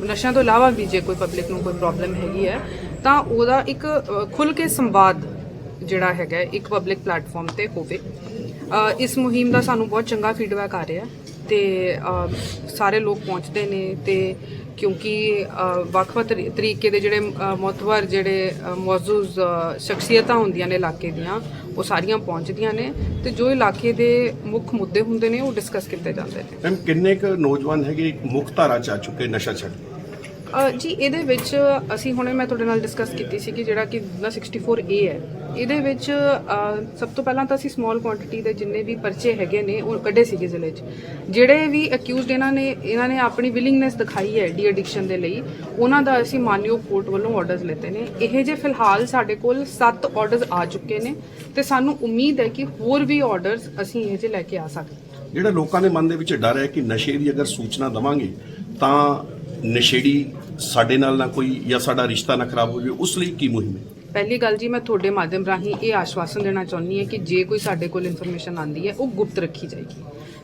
S8: ਨਸ਼ਿਆਂ ਤੋਂ ਇਲਾਵਾ ਵੀ ਜੇ ਕੋਈ ਪਬਲਿਕ ਨੂੰ ਕੋਈ ਪ੍ਰੋਬਲਮ ਹੈਗੀ ਹੈ ਤਾਂ ਉਹਦਾ ਇੱਕ ਅ, ਖੁੱਲ ਕੇ ਸੰਵਾਦ ਜਿਹੜਾ ਹੈਗਾ ਇੱਕ ਪਬਲਿਕ ਪਲੇਟਫਾਰਮ ਤੇ ਹੋਵੇ। ਇਸ ਮੁਹਿੰਮ ਦਾ ਸਾਨੂੰ ਬਹੁਤ ਚੰਗਾ ਫੀਡਬੈਕ ਆ ਰਿਹਾ ਤੇ ਸਾਰੇ ਲੋਕ ਪਹੁੰਚਦੇ ਨੇ ਤੇ ਕਿਉਂਕਿ ਵੱਖ-ਵੱਖ ਤਰੀਕੇ ਦੇ ਜਿਹੜੇ ਅ, ਜਿਹੜੇ ਅ, ਮੌਜੂਜ਼ ਸ਼ਖਸੀਅਤਾਂ ਹੁੰਦੀਆਂ ਨੇ ਇਲਾਕੇ ਦੀਆਂ ਉਹ ਸਾਰੀਆਂ ਪਹੁੰਚਦੀਆਂ ਨੇ ਤੇ ਜੋ ਇਲਾਕੇ ਦੇ ਮੁੱਖ ਮੁੱਦੇ ਹੁੰਦੇ ਨੇ ਉਹ ਡਿਸਕਸ ਕੀਤੇ ਜਾਂਦੇ ਨੇ
S9: ਮੈਮ ਕਿੰਨੇ ਕੁ ਨੌਜਵਾਨ ਹੈਗੇ ਮੁੱਖ ਧਾਰਾ ਚ ਆ ਚੁੱਕੇ ਨਸ਼ਾ ਛੱਡ ਕੇ?
S8: ਜੀ, ਇਹਦੇ ਵਿੱਚ ਅਸੀਂ ਹੁਣੇ ਮੈਂ ਤੁਹਾਡੇ ਨਾਲ ਡਿਸਕਸ ਕੀਤੀ ਸੀ ਕਿ ਜਿਹੜਾ ਕਿ ਨਾ 64A ਹੈ, ਇਹਦੇ ਵਿੱਚ ਸਭ ਤੋਂ ਪਹਿਲਾਂ ਤਾਂ ਅਸੀਂ ਸਮਾਲ ਕੁਆਂਟੀਟੀ ਦੇ ਜਿੰਨੇ ਵੀ ਪਰਚੇ ਹੈਗੇ ਨੇ, ਉਹ ਕੱਢੇ ਸੀਗੇ ਜ਼ਿਲ੍ਹੇ 'ਚ। ਜਿਹੜੇ ਵੀ ਅਕਿਊਜ਼ਡ ਇਹਨਾਂ ਨੇ ਇਹਨਾਂ ਨੇ ਆਪਣੀ ਵਿਲਿੰਗਨੈਸ ਦਿਖਾਈ ਹੈ ਡੀ ਐਡਿਕਸ਼ਨ ਦੇ ਲਈ, ਉਹਨਾਂ ਦਾ ਅਸੀਂ ਮਾਨਯੋਗ ਕੋਰਟ ਵੱਲੋਂ ਆਰਡਰਸ ਲਿੱਤੇ ਨੇ। ਇਹ ਜੇ ਫਿਲਹਾਲ ਸਾਡੇ ਕੋਲ 7 ਆਰਡਰਸ ਆ ਚੁੱਕੇ ਨੇ ਤੇ ਸਾਨੂੰ ਉਮੀਦ ਹੈ ਕਿ ਹੋਰ ਵੀ ਆਰਡਰਸ ਅਸੀਂ ਇਹ ਜੇ ਲੈ ਕੇ ਆ ਸਕਦੇ
S9: ਜਿਹੜਾ ਲੋਕਾਂ ਦੇ ਮਨ ਦੇ ਵਿੱਚ ਡਰ ਹੈ ਕਿ ਨਸ਼ੇ ਦੀ ਅਗਰ ਸੂਚਨਾ ਦਵਾਂਗੇ, ਤਾਂ ਨਸ਼ੇੜੀ ਸਾਡੇ ਨਾਲ ਨਾ ਕੋਈ ਜਾਂ ਸਾਡਾ ਰਿਸ਼ਤਾ ਨਾ ਖਰਾਬ ਹੋ ਜਾਵੇ ਉਸ ਲਈ ਕੀ ਮੁਹਿੰਮ ਹੈ?
S8: ਪਹਿਲੀ ਗੱਲ ਜੀ, ਮੈਂ ਤੁਹਾਡੇ ਮਾਧਿਅਮ ਰਾਹੀਂ ਇਹ ਆਸ਼ਵਾਸਨ ਦੇਣਾ ਚਾਹੁੰਦੀ ਹਾਂ ਕਿ ਜੇ ਕੋਈ ਸਾਡੇ ਕੋਲ ਇਨਫੋਰਮੇਸ਼ਨ ਆਂਦੀ ਹੈ, ਉਹ ਗੁਪਤ ਰੱਖੀ ਜਾਏਗੀ।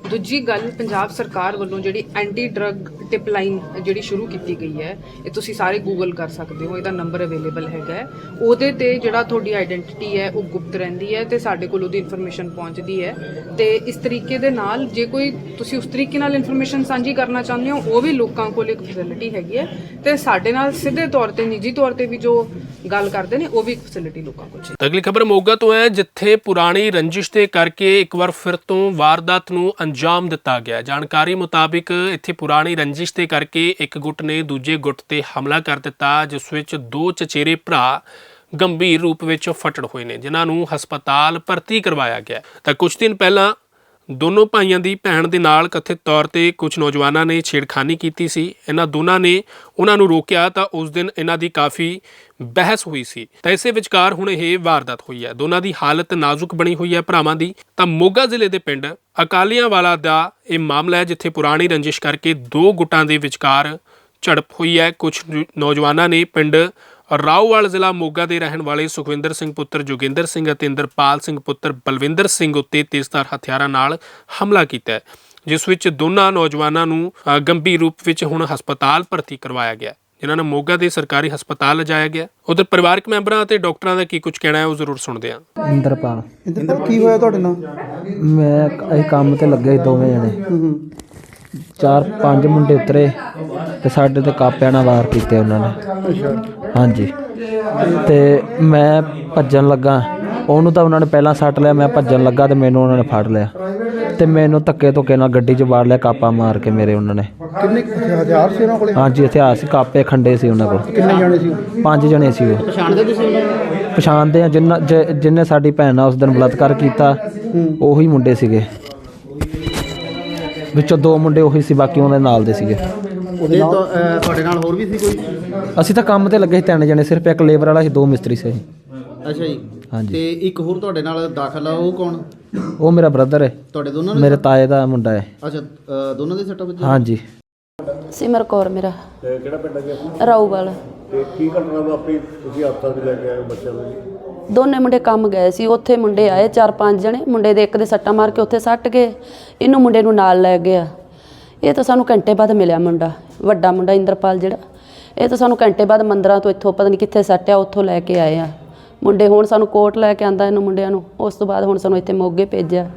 S8: ਦੂਜੀ ਗੱਲ, ਪੰਜਾਬ ਸਰਕਾਰ ਵੱਲੋਂ ਜਿਹੜੀ ਐਂਟੀ ਡਰੱਗ ਟਿਪ ਲਾਈਨ ਜਿਹੜੀ ਸ਼ੁਰੂ ਕੀਤੀ ਗਈ ਹੈ, ਇਹ ਤੁਸੀਂ ਸਾਰੇ ਗੂਗਲ ਕਰ ਸਕਦੇ ਹੋ, ਇਹਦਾ ਨੰਬਰ ਅਵੇਲੇਬਲ ਹੈਗਾ ਹੈ। ਉਹਦੇ ਤੇ ਜਿਹੜਾ ਤੁਹਾਡੀ ਆਇਡੈਂਟੀਟੀ ਹੈ, ਉਹ ਗੁਪਤ ਰਹਿੰਦੀ ਹੈ ਤੇ ਸਾਡੇ ਕੋਲ ਉਹਦੀ ਇਨਫੋਰਮੇਸ਼ਨ ਪਹੁੰਚਦੀ ਹੈ ਤੇ ਇਸ ਤਰੀਕੇ ਦੇ ਨਾਲ ਜੇ ਕੋਈ ਤੁਸੀਂ ਉਸ ਤਰੀਕੇ ਨਾਲ ਇਨਫੋਰਮੇਸ਼ਨ ਸਾਂਝੀ ਕਰਨਾ ਚਾਹੁੰਦੇ ਹੋ, ਉਹ ਵੀ ਲੋਕਾਂ ਕੋਲ ਇੱਕ ਫੈਸਿਲਿਟੀ ਹੈਗੀ ਹੈ ਤੇ ਸਾਡੇ ਨਾਲ ਸਿੱਧੇ ਤੌਰ ਤੇ, ਨਿੱਜੀ ਤੌਰ ਤੇ ਵੀ ਜੋ ਗੱਲ ਕਰਦੇ ਨੇ, ਉਹ ਵੀ ਇੱਕ ਫੈਸਿਲਿਟੀ ਲੋਕਾਂ ਕੋਲ
S1: ਤਾਂ ਅਗਲੀ ਖਬਰ ਮੋਗਾ ਤੋਂ ਹੈ, ਜਿੱਥੇ ਪੁਰਾਣੀ ਰੰਜਿਸ਼ ਦੇ ਕਰਕੇ ਇੱਕ ਵਾਰ ਫਿਰ ਤੋਂ ਵਾਰਦਾਤ ਨੂੰ ਅੰਜਾਮ ਦਿੱਤਾ ਗਿਆ ਜਾਣਕਾਰੀ ਮੁਤਾਬਿਕ ਇੱਥੇ ਪੁਰਾਣੀ ਰੰਜਿਸ਼ ਦੇ ਕਰਕੇ ਇੱਕ ਗੁੱਟ ਨੇ ਦੂਜੇ ਗੁੱਟ ਤੇ ਹਮਲਾ ਕਰ ਦਿੱਤਾ, ਜਿਸ ਵਿੱਚ ਦੋ ਚਚੇਰੇ ਭਰਾ ਗੰਭੀਰ ਰੂਪ ਵਿੱਚ ਫਟੜ ਹੋਏ ਨੇ, ਜਿਨ੍ਹਾਂ ਨੂੰ ਹਸਪਤਾਲ ਭਰਤੀ ਕਰਵਾਇਆ ਗਿਆ ਤਾਂ ਕੁਝ ਦਿਨ ਪਹਿਲਾਂ ਦੋਨੋਂ ਭਾਈਆਂ ਦੀ ਭੈਣ ਦੇ ਨਾਲ ਕਥਿਤ ਤੌਰ ਤੇ ਕੁਝ ਨੌਜਵਾਨਾਂ ਨੇ ਛੇੜਖਾਨੀ ਕੀਤੀ ਸੀ। ਇਹਨਾਂ ਦੋਨਾਂ ਨੇ ਉਹਨਾਂ ਨੂੰ ਰੋਕਿਆ ਤਾਂ ਉਸ ਦਿਨ ਇਹਨਾਂ ਦੀ ਕਾਫੀ ਬਹਿਸ ਹੋਈ ਸੀ। ਤਾਂ ਇਸੇ ਵਿਚਕਾਰ ਹੁਣ ਇਹ ਵਾਰਦਾਤ ਹੋਈ ਹੈ। ਦੋਨਾਂ ਦੀ ਹਾਲਤ ਨਾਜ਼ੁਕ ਬਣੀ ਹੋਈ ਹੈ ਭਰਾਵਾਂ ਦੀ। ਤਾਂ ਮੋਗਾ ਜ਼ਿਲ੍ਹੇ ਦੇ ਪਿੰਡ ਅਕਾਲੀਆਂ ਵਾਲਾ ਦਾ ਇਹ ਮਾਮਲਾ ਹੈ, ਜਿੱਥੇ ਪੁਰਾਣੀ ਰੰਜਿਸ਼ ਕਰਕੇ ਦੋ ਗੁੱਟਾਂ ਦੇ ਵਿਚਕਾਰ ਝੜਪ ਹੋਈ ਹੈ। ਕੁਝ ਨੌਜਵਾਨਾਂ ਨੇ ਪਿੰਡ ਰਾਓਵਾਲ ਜ਼ਿਲ੍ਹਾ ਮੋਗਾ ਦੇ ਰਹਿਣ ਵਾਲੇ ਸੁਖਵਿੰਦਰ ਸਿੰਘ ਪੁੱਤਰ ਜੋਗਿੰਦਰ ਸਿੰਘ ਅਤੇ ਇੰਦਰਪਾਲ ਸਿੰਘ ਪੁੱਤਰ ਬਲਵਿੰਦਰ ਸਿੰਘ ਉੱਤੇ ਤੇਜ਼ਧਾਰ ਹਥਿਆਰਾਂ ਨਾਲ ਹਮਲਾ ਕੀਤਾ ਹੈ ਜਿਸ ਵਿੱਚ ਦੋਨਾਂ ਨੌਜਵਾਨਾਂ ਨੂੰ ਅ, ਗੰਭੀਰ ਰੂਪ ਵਿੱਚ ਹੁਣ ਹਸਪਤਾਲ ਭਰਤੀ ਕਰਵਾਇਆ ਗਿਆ ਹੈ, ਜਿਨ੍ਹਾਂ ਨੂੰ ਮੋਗਾ ਦੇ ਸਰਕਾਰੀ ਹਸਪਤਾਲ ਲਿਜਾਇਆ ਗਿਆ ਉਧਰ ਪਰਿਵਾਰਕ ਮੈਂਬਰਾਂ ਅਤੇ ਡਾਕਟਰਾਂ ਦਾ ਕੀ ਕੁਝ ਕਹਿਣਾ ਹੈ ਉਹ ਜ਼ਰੂਰ ਸੁਣਦੇ ਹਾਂ।
S10: ਇੰਦਰਪਾਲ।
S3: ਇੰਦਰਪਾਲ ਕੀ ਹੋਇਆ ਤੁਹਾਡੇ ਨਾਲ?
S10: ਮੈਂ ਅਸੀਂ ਕੰਮ ਤੇ ਲੱਗੇ ਸੀ ਦੋਵੇਂ ਜਣੇ। ਚਾਰ ਪੰਜ ਮੁੰਡੇ ਉਤਰੇ ਤੇ ਸਾਡੇ ਤੇ ਕਾਪਿਆਂ ਨਾਲ ਵਾਰ ਕੀਤੇ ਉਹਨਾਂ ਨੇ। ਹਾਂਜੀ। ਤੇ ਮੈਂ ਭੱਜਣ ਲੱਗਾ। ਉਹਨੂੰ ਤਾਂ ਉਹਨਾਂ ਨੇ ਪਹਿਲਾਂ ਸੱਟ ਲਿਆ ਮੈਂ ਭੱਜਣ ਲੱਗਾ ਤੇ ਮੈਨੂੰ ਉਹਨਾਂ ਨੇ ਫੜ ਲਿਆ। ਤੇ ਮੈਨੂੰ ਧੱਕੇ ਧੁੱਕੇ ਨਾਲ ਗੱਡੀ 'ਚ ਵਾੜ ਲਿਆ ਕਾਪਾ ਮਾਰ ਕੇ ਮੇਰੇ ਉਹਨਾਂ ਨੇ।
S3: ਕਿੰਨੇ ਹਥਿਆਰ ਸੀ ਉਹਨਾਂ ਕੋਲੇ?
S10: ਹਾਂਜੀ ਇਤਿਹਾਸ ਸੀ ਕਾਪੇ ਖੰਡੇ ਸੀ ਉਹਨਾਂ ਕੋਲ।
S3: ਕਿੰਨੇ ਜਾਣੇ ਸੀ?
S10: ਪੰਜ ਜਣੇ ਸੀ ਉਹ। ਪਛਾਣਦੇ ਤੁਸੀਂ ਪਛਾਣਦੇ ਆ ਜਿੰਨਾ ਜਿ- ਜਿਹਨੇ ਸਾਡੀ ਭੈਣ ਨਾਲ ਉਸ ਦਿਨ ਬਲਾਤਕਾਰ ਕੀਤਾ ਉਹੀ ਮੁੰਡੇ ਸੀਗੇ। ਵਿੱਚੋਂ ਦੋ ਮੁੰਡੇ ਉਹੀ ਸੀ ਬਾਕੀ ਉਹਨਾਂ ਦੇ ਨਾਲ ਦੇ ਸੀਗੇ।
S3: ਉਹਦੇ ਨਾਲ? ਤੁਹਾਡੇ ਨਾਲ ਹੋਰ ਵੀ ਸੀ ਕੋਈ?
S10: ਅਸੀਂ ਤਾਂ ਕੰਮ ਤੇ ਲੱਗੇ ਸੀ ਤਿੰਨ ਜਣੇ ਸਿਰਫ ਇੱਕ ਲੇਬਰ ਵਾਲਾ ਸੀ ਦੋ ਮਿਸਤਰੀ ਸੀ ਅਸੀਂ।
S3: ਅੱਛਾ ਜੀ।
S10: ਹਾਂਜੀ।
S3: ਤੇ ਇੱਕ ਹੋਰ ਤੁਹਾਡੇ ਨਾਲ ਦਾਖਲ ਆ ਉਹ ਕੌਣ?
S10: ਉਹ ਮੇਰਾ ਬ੍ਰਦਰ ਹੈ
S3: ਤੁਹਾਡੇ ਦੋਨਾਂ ਨੂੰ
S10: ਮੇਰੇ ਤਾਏ ਦਾ ਮੁੰਡਾ ਹੈ
S3: ਅੱਛਾ ਦੋਨਾਂ ਦੇ ਸੱਟਾਂ ਵੱਜੀਆਂ?
S10: ਹਾਂਜੀ।
S11: ਸਿਮਰ ਕੌਰ ਮੇਰਾ।
S2: ਤੇ ਕਿਹੜਾ ਪਿੰਡ ਹੈ ਜੀ
S11: ਰਾਊਵਾਲ।
S2: ਤੇ ਕੀ ਘਟਨਾ ਵਾਪਰੀ? ਤੁਸੀਂ ਹਸਪਤਾਲ ਵਿੱਚ ਲੈ ਕੇ ਆਏ ਹੋ ਬੱਚਿਆਂ ਨੂੰ ਜੀ?
S11: ਦੋਨੇ ਮੁੰਡੇ ਕੰਮ ਗਏ ਸੀ ਉੱਥੇ ਮੁੰਡੇ ਆਏ ਚਾਰ ਪੰਜ ਜਣੇ। ਮੁੰਡੇ ਦੇ ਇੱਕ ਦੇ ਸੱਟਾਂ ਮਾਰ ਕੇ ਉੱਥੇ ਸੱਟ ਗਏ ਇਹਨੂੰ ਮੁੰਡੇ ਨੂੰ ਨਾਲ ਲੈ ਗਿਆ। ਇਹ ਤਾਂ ਸਾਨੂੰ ਘੰਟੇ ਬਾਅਦ ਮਿਲਿਆ ਮੁੰਡਾ। ਵੱਡਾ ਮੁੰਡਾ ਇੰਦਰਪਾਲ ਜਿਹੜਾ ਇਹ ਤਾਂ ਸਾਨੂੰ ਘੰਟੇ ਬਾਅਦ ਮੰਦਰਾਂ ਤੋਂ ਇੱਥੋਂ ਪਤਾ ਨਹੀਂ ਕਿੱਥੇ ਸੱਟਿਆ ਉੱਥੋਂ ਲੈ ਕੇ ਆਏ ਆ। ਮੁੰਡੇ ਹੁਣ ਸਾਨੂੰ ਕੋਰਟ ਲੈ ਕੇ ਆਂਦਾ ਇਹਨੂੰ ਮੁੰਡਿਆਂ ਨੂੰ ਉਸ ਤੋਂ ਬਾਅਦ ਹੁਣ ਸਾਨੂੰ ਇੱਥੇ ਮੋਗੇ ਭੇਜਿਆ।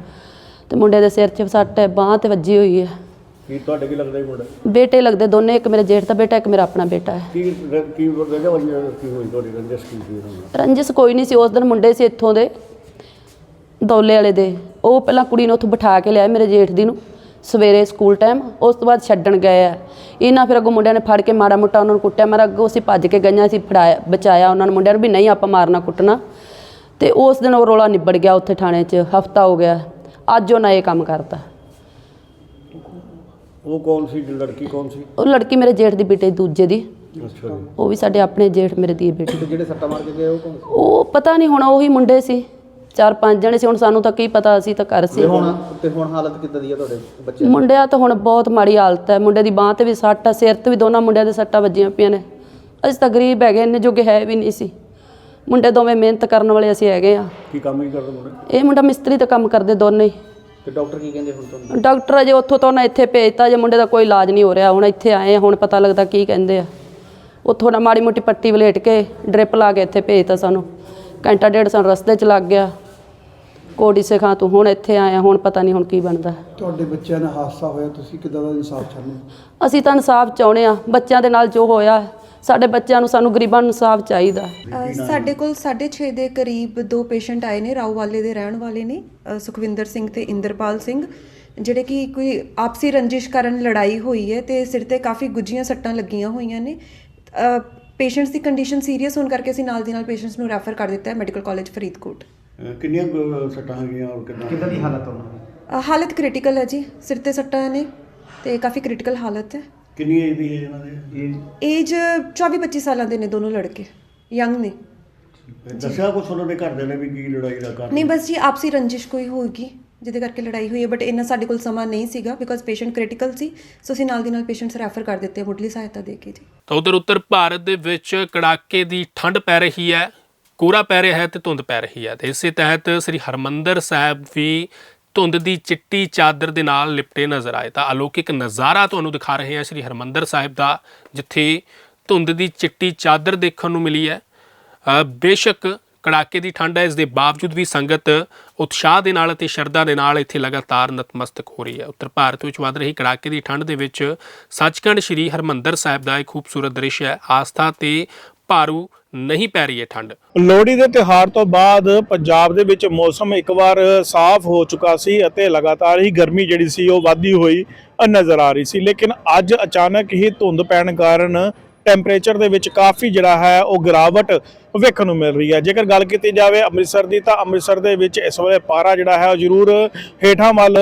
S11: ਤੇ ਮੁੰਡੇ ਦੇ ਸਿਰ 'ਚ ਸੱਟ ਹੈ ਬਾਂਹ ਤੇ ਵੱਜੀ ਹੋਈ ਹੈ।
S2: ਕੀ ਤੁਹਾਡੇ ਕੀ ਲੱਗਦਾ ਜੀ ਮੁੰਡਾ?
S11: ਬੇਟੇ ਲੱਗਦੇ ਦੋਨੇ ਇੱਕ ਮੇਰੇ ਜੇਠ ਦਾ ਬੇਟਾ ਇੱਕ ਮੇਰਾ ਆਪਣਾ ਬੇਟਾ ਹੈ।
S2: ਕੀ ਕੀ ਵਜ੍ਹਾ ਵਜ੍ਹਾ ਕੀ ਹੋਈ ਤੁਹਾਡੀ ਰੰਜਸ ਕੀ ਸੀ
S11: ਰੰਜਿਸ਼ ਕੋਈ ਨਹੀਂ ਸੀ ਉਸ ਦਿਨ ਮੁੰਡੇ ਸੀ ਇੱਥੋਂ ਦੇ ਦੌਲੇ ਵਾਲੇ ਦੇ। ਉਹ ਪਹਿਲਾਂ ਕੁੜੀ ਨੂੰ ਉੱਥੋਂ ਬਿਠਾ ਕੇ ਲਿਆ ਮੇਰੇ ਜੇਠ ਦੀ ਨੂੰ। ਸਵੇਰੇ ਸਕੂਲ ਟਾਈਮ ਉਸ ਤੋਂ ਬਾਅਦ ਛੱਡਣ ਗਏ ਆ। ਇਹਨਾਂ ਫਿਰ ਅੱਗੋਂ ਮੁੰਡਿਆਂ ਨੇ ਫੜ ਕੇ ਮਾੜਾ ਮੋਟਾ ਉਹਨਾਂ ਨੂੰ ਕੁੱਟਿਆ। ਮਾਰਾ ਅੱਗੋਂ ਅਸੀਂ ਭੱਜ ਕੇ ਗਈਆਂ ਸੀ ਫੜਾਇਆ ਬਚਾਇਆ ਉਹਨਾਂ ਨੂੰ ਮੁੰਡਿਆਂ ਨੂੰ ਵੀ ਨਹੀਂ ਆਪਾਂ ਮਾਰਨਾ ਕੁੱਟਣਾ। ਤੇ ਉਸ ਦਿਨ ਉਹ ਰੋਲਾ ਨਿਬੜ ਗਿਆ ਉੱਥੇ ਥਾਣੇ 'ਚ। ਹਫਤਾ ਹੋ ਗਿਆ। ਅੱਜ ਉਹਨਾਂ ਇਹ ਕੰਮ ਕਰਤਾ।
S2: ਉਹ ਕੌਣ ਸੀ? ਲੜਕੀ ਕੌਣ ਸੀ?
S11: ਉਹ ਲੜਕੀ ਮੇਰੇ ਜੇਠ ਦੀ ਬੇਟੇ ਦੂਜੇ ਦੀ।
S2: ਅੱਛਾ ਜੀ।
S11: ਉਹ ਵੀ ਸਾਡੇ ਆਪਣੇ ਜੇਠ ਮੇਰੇ ਦੀ ਬੇਟੀ।
S3: ਜਿਹੜੇ ਸੱਟਾਂ ਮਾਰ ਕੇ ਗਏ ਉਹ ਕੌਣ
S11: ਉਹ ਪਤਾ ਨਹੀਂ ਹੁਣ ਉਹੀ ਮੁੰਡੇ ਸੀ। ਚਾਰ ਪੰਜ ਜਣੇ ਸੀ ਹੁਣ ਸਾਨੂੰ ਤਾਂ ਕੀ ਪਤਾ ਅਸੀਂ ਤਾਂ ਘਰ ਸੀ
S3: ਤੇ ਹੁਣ ਤੇ ਹੁਣ ਹਾਲਤ ਕਿੱਦਾਂ ਦੀ ਆ ਤੁਹਾਡੇ ਬੱਚੇ
S11: ਮੁੰਡਿਆਂ ਤਾਂ ਹੁਣ ਬਹੁਤ ਮਾੜੀ ਹਾਲਤ ਹੈ। ਮੁੰਡੇ ਦੀ ਬਾਹ ਤੇ ਵੀ ਸੱਟ ਆ ਸਿਰ ਤੇ ਵੀ ਦੋਨਾਂ ਮੁੰਡਿਆਂ ਦੇ ਸੱਟਾਂ ਵੱਜੀਆਂ ਪਈਆਂ ਨੇ। ਅਸੀਂ ਤਾਂ ਗਰੀਬ ਹੈਗੇ ਇੰਨੇ ਜੋਗੇ ਹੈ ਵੀ ਨਹੀਂ ਸੀ। ਮੁੰਡੇ ਦੋਵੇਂ ਮਿਹਨਤ ਕਰਨ ਵਾਲੇ ਅਸੀਂ ਹੈਗੇ ਆ।
S2: ਕੀ ਕੰਮ ਹੀ ਕਰਦੇ ਮੁੰਡੇ?
S11: ਇਹ ਮੁੰਡਾ ਮਿਸਤਰੀ ਤੇ ਕੰਮ ਕਰਦੇ ਦੋਨੇ। ਹੀ
S3: ਤੇ ਡਾਕਟਰ ਕੀ ਕਹਿੰਦੇ ਹੁਣ ਤੁਹਾਨੂੰ?
S11: ਡਾਕਟਰ ਅਜੇ ਉੱਥੋਂ ਤੋਂ ਨਾ ਇੱਥੇ ਭੇਜਤਾ ਜੇ ਮੁੰਡੇ ਦਾ ਕੋਈ ਇਲਾਜ ਨਹੀਂ ਹੋ ਰਿਹਾ। ਹੁਣ ਇੱਥੇ ਆਏ ਆ ਹੁਣ ਪਤਾ ਲੱਗਦਾ ਕੀ ਕਹਿੰਦੇ ਆ। ਉੱਥੋਂ ਨਾ ਮਾੜੀ ਮੋਟੀ ਪੱਟੀ ਵਲੇਟ ਕੇ ਡ੍ਰਿਪ ਲਾ ਕੇ ਇੱਥੇ ਭੇਜਤਾ ਸਾਨੂੰ। ਘੰਟਾ ਡੇਢ ਸਾਨੂੰ ਰਸਤੇ 'ਚ ਲੱਗ ਗਿਆ। ਕੋਡੀ ਸਿਖਾ ਤੂੰ ਹੁਣ ਇੱਥੇ ਆਇਆ ਹੁਣ ਪਤਾ ਨਹੀਂ ਹੁਣ ਕੀ ਬਣਦਾ।
S3: ਤੁਹਾਡੇ ਬੱਚਿਆਂ ਨਾਲ ਹਾਦਸਾ ਹੋਇਆ ਤੁਸੀਂ ਕਿੱਦਾਂ ਦਾ ਇਨਸਾਫ ਚਾਹੁੰਦੇ
S11: ਅਸੀਂ ਤਾਂ ਇਨਸਾਫ ਚਾਹੁੰਦੇ ਆ ਬੱਚਿਆਂ ਦੇ ਨਾਲ ਜੋ ਹੋਇਆ ਸਾਡੇ ਬੱਚਿਆਂ ਨੂੰ ਸਾਨੂੰ ਗਰੀਬਾਂ ਨੂੰ ਇਨਸਾਫ ਚਾਹੀਦਾ।
S12: ਅ, ਸਾਡੇ ਕੋਲ 6.5 ਦੇ ਕਰੀਬ ਦੋ ਪੇਸ਼ੈਂਟ ਆਏ ਨੇ ਰਾਊਵਾਲੇ ਦੇ ਰਹਿਣ ਵਾਲੇ ਨੇ ਅ, ਸੁਖਵਿੰਦਰ ਸਿੰਘ ਤੇ ਇੰਦਰਪਾਲ ਸਿੰਘ ਜਿਹੜੇ ਕਿ ਕੋਈ ਆਪਸੀ ਰੰਜਿਸ਼ ਕਾਰਨ ਲੜਾਈ ਹੋਈ ਹੈ ਤੇ ਸਿਰ ਤੇ ਕਾਫੀ ਗੁੱਜੀਆਂ ਸੱਟਾਂ ਲੱਗੀਆਂ ਹੋਈਆਂ ਨੇ। ਪੇਸ਼ੈਂਟਸ ਦੀ ਕੰਡੀਸ਼ਨ ਸੀਰੀਅਸ ਹੋਣ ਕਰਕੇ ਅਸੀਂ ਨਾਲ ਦੀ ਨਾਲ ਪੇਸ਼ੈਂਟਸ ਨੂੰ ਰੈਫਰ ਕਰ ਦਿੱਤਾ ਹੈ ਮੈਡੀਕਲ ਕਾਲਜ ਫਰੀਦਕੋਟ।
S2: ਕਿੰਨੀਆਂ ਕੁ ਸੱਟਾਂ ਹੈਗੀਆਂ ਔਰ ਕਿੰਨਾ ਕਿੱਦਾਂ ਦੀ ਹਾਲਤ
S12: ਅ, ਹਾਲਤ ਕ੍ਰਿਟੀਕਲ ਹੈ ਜੀ ਸਿਰ ਤੇ ਸੱਟਾਂ ਨੇ ਤੇ ਕਾਫੀ ਕ੍ਰਿਟੀਕਲ ਹਾਲਤ ਹੈ।
S2: ਕਿੰਨੀ ਏਜ ਦੀ ਹੈ ਇਹਨਾਂ ਦੇ?
S12: ਏਜ 24 25 ਸਾਲਾਂ ਦੇ ਨੇ ਦੋਨੋਂ ਲੜਕੇ ਯੰਗ ਨੇ।
S2: ਦੱਸਿਆ ਕੁਛ ਉਹਨਾਂ ਦੇ ਘਰਦਿਆਂ ਨੇ ਵੀ ਕੀ ਲੜਾਈ ਦਾ ਕਾਰਨ?
S12: ਨਹੀਂ ਬਸ ਜੀ ਆਪਸੀ ਰੰਜਿਸ਼ ਕੋਈ ਹੋਏਗੀ ਜਿਹਦੇ ਕਰਕੇ ਲੜਾਈ ਹੋਈ ਹੈ ਬਟ ਇੰਨਾ ਸਾਡੇ ਕੋਲ ਸਮਾਂ ਨਹੀਂ ਸੀਗਾ ਬਿਕੋਜ਼ ਪੇਸ਼ੈਂਟ ਕ੍ਰਿਟੀਕਲ ਸੀ ਸੋ ਅਸੀਂ ਨਾਲ ਦੀ ਨਾਲ ਪੇਸ਼ੈਂਟਸ ਰੈਫਰ ਕਰ ਦਿੱਤੇ ਆ ਮੁੱਢਲੀ ਸਹਾਇਤਾ ਦੇ ਕੇ ਜੀ।
S1: ਤਾਂ ਉਧਰ ਉੱਤਰ ਭਾਰਤ ਦੇ ਵਿੱਚ ਕੜਾਕੇ ਦੀ ਠੰਡ ਪੈ ਰਹੀ ਹੈ। ਕੋਰਾ ਪੈ ਰਿਹਾ ਹੈ ਤੇ ਧੁੰਦ ਪੈ ਰਹੀ ਹੈ ਤੇ ਇਸੇ ਤਹਿਤ ਸ੍ਰੀ ਹਰਮੰਦਰ ਸਾਹਿਬ ਵੀ ਧੁੰਦ ਦੀ ਚਿੱਟੀ ਚਾਦਰ ਦੇ ਨਾਲ ਲਿਪਟੇ ਨਜ਼ਰ ਆਏ ਤਾਂ ਅਲੌਕਿਕ ਨਜ਼ਾਰਾ ਤੁਹਾਨੂੰ ਦਿਖਾ ਰਹੇ ਹਾਂ ਸ੍ਰੀ ਹਰਮੰਦਰ ਸਾਹਿਬ ਦਾ, ਜਿੱਥੇ ਧੁੰਦ ਦੀ ਚਿੱਟੀ ਚਾਦਰ ਦੇਖਣ ਨੂੰ ਮਿਲੀ ਹੈ। ਬੇਸ਼ੱਕ ਕੜਾਕੇ ਦੀ ਠੰਡ ਹੈ, ਇਸ ਦੇ ਬਾਵਜੂਦ ਵੀ ਸੰਗਤ ਉਤਸ਼ਾਹ ਦੇ ਨਾਲ ਅਤੇ ਸ਼ਰਧਾ ਦੇ ਨਾਲ ਇੱਥੇ ਲਗਾਤਾਰ ਨਤਮਸਤਕ ਹੋ ਰਹੀ ਹੈ। ਉੱਤਰ ਭਾਰਤ ਵਿੱਚ ਵੱਧ ਰਹੀ ਕੜਾਕੇ ਦੀ ਠੰਡ ਦੇ ਵਿੱਚ ਸੱਚਖੰਡ ਸ੍ਰੀ ਹਰਮੰਦਰ ਸਾਹਿਬ ਦਾ ਇੱਕ ਖੂਬਸੂਰਤ ਦ੍ਰਿਸ਼ ਹੈ। ਆਸਥਾ ਤੇ ਭਾਰੂ ਨਹੀਂ ਪੈ ਰਹੀ ਹੈ ਠੰਡ।
S2: ਲੋਹੜੀ ਦੇ ਤਿਉਹਾਰ ਤੋਂ ਬਾਅਦ ਪੰਜਾਬ ਦੇ ਵਿੱਚ ਮੌਸਮ ਇੱਕ ਵਾਰ ਸਾਫ਼ ਹੋ ਚੁੱਕਾ ਸੀ ਅਤੇ ਲਗਾਤਾਰ ਹੀ ਗਰਮੀ ਜਿਹੜੀ ਸੀ ਉਹ ਵਧਦੀ ਹੋਈ ਨਜ਼ਰ ਆ ਰਹੀ ਸੀ। ਲੇਕਿਨ ਅੱਜ ਅਚਾਨਕ ਹੀ ਧੁੰਦ ਪੈਣ ਕਾਰਨ ਟੈਂਪਰੇਚਰ ਦੇ ਵਿੱਚ ਕਾਫੀ ਜਿਹੜਾ ਹੈ ਉਹ ਗਿਰਾਵਟ ਵੇਖਣ ਨੂੰ ਮਿਲ ਰਹੀ ਹੈ। ਜੇਕਰ ਗੱਲ ਕੀਤੀ ਜਾਵੇ ਅੰਮ੍ਰਿਤਸਰ ਦੀ, ਤਾਂ ਅੰਮ੍ਰਿਤਸਰ ਦੇ ਵਿੱਚ ਇਸ ਵੇਲੇ ਪਾਰਾ ਜਿਹੜਾ ਹੈ ਉਹ ਜ਼ਰੂਰ ਹੇਠਾਂ ਵੱਲ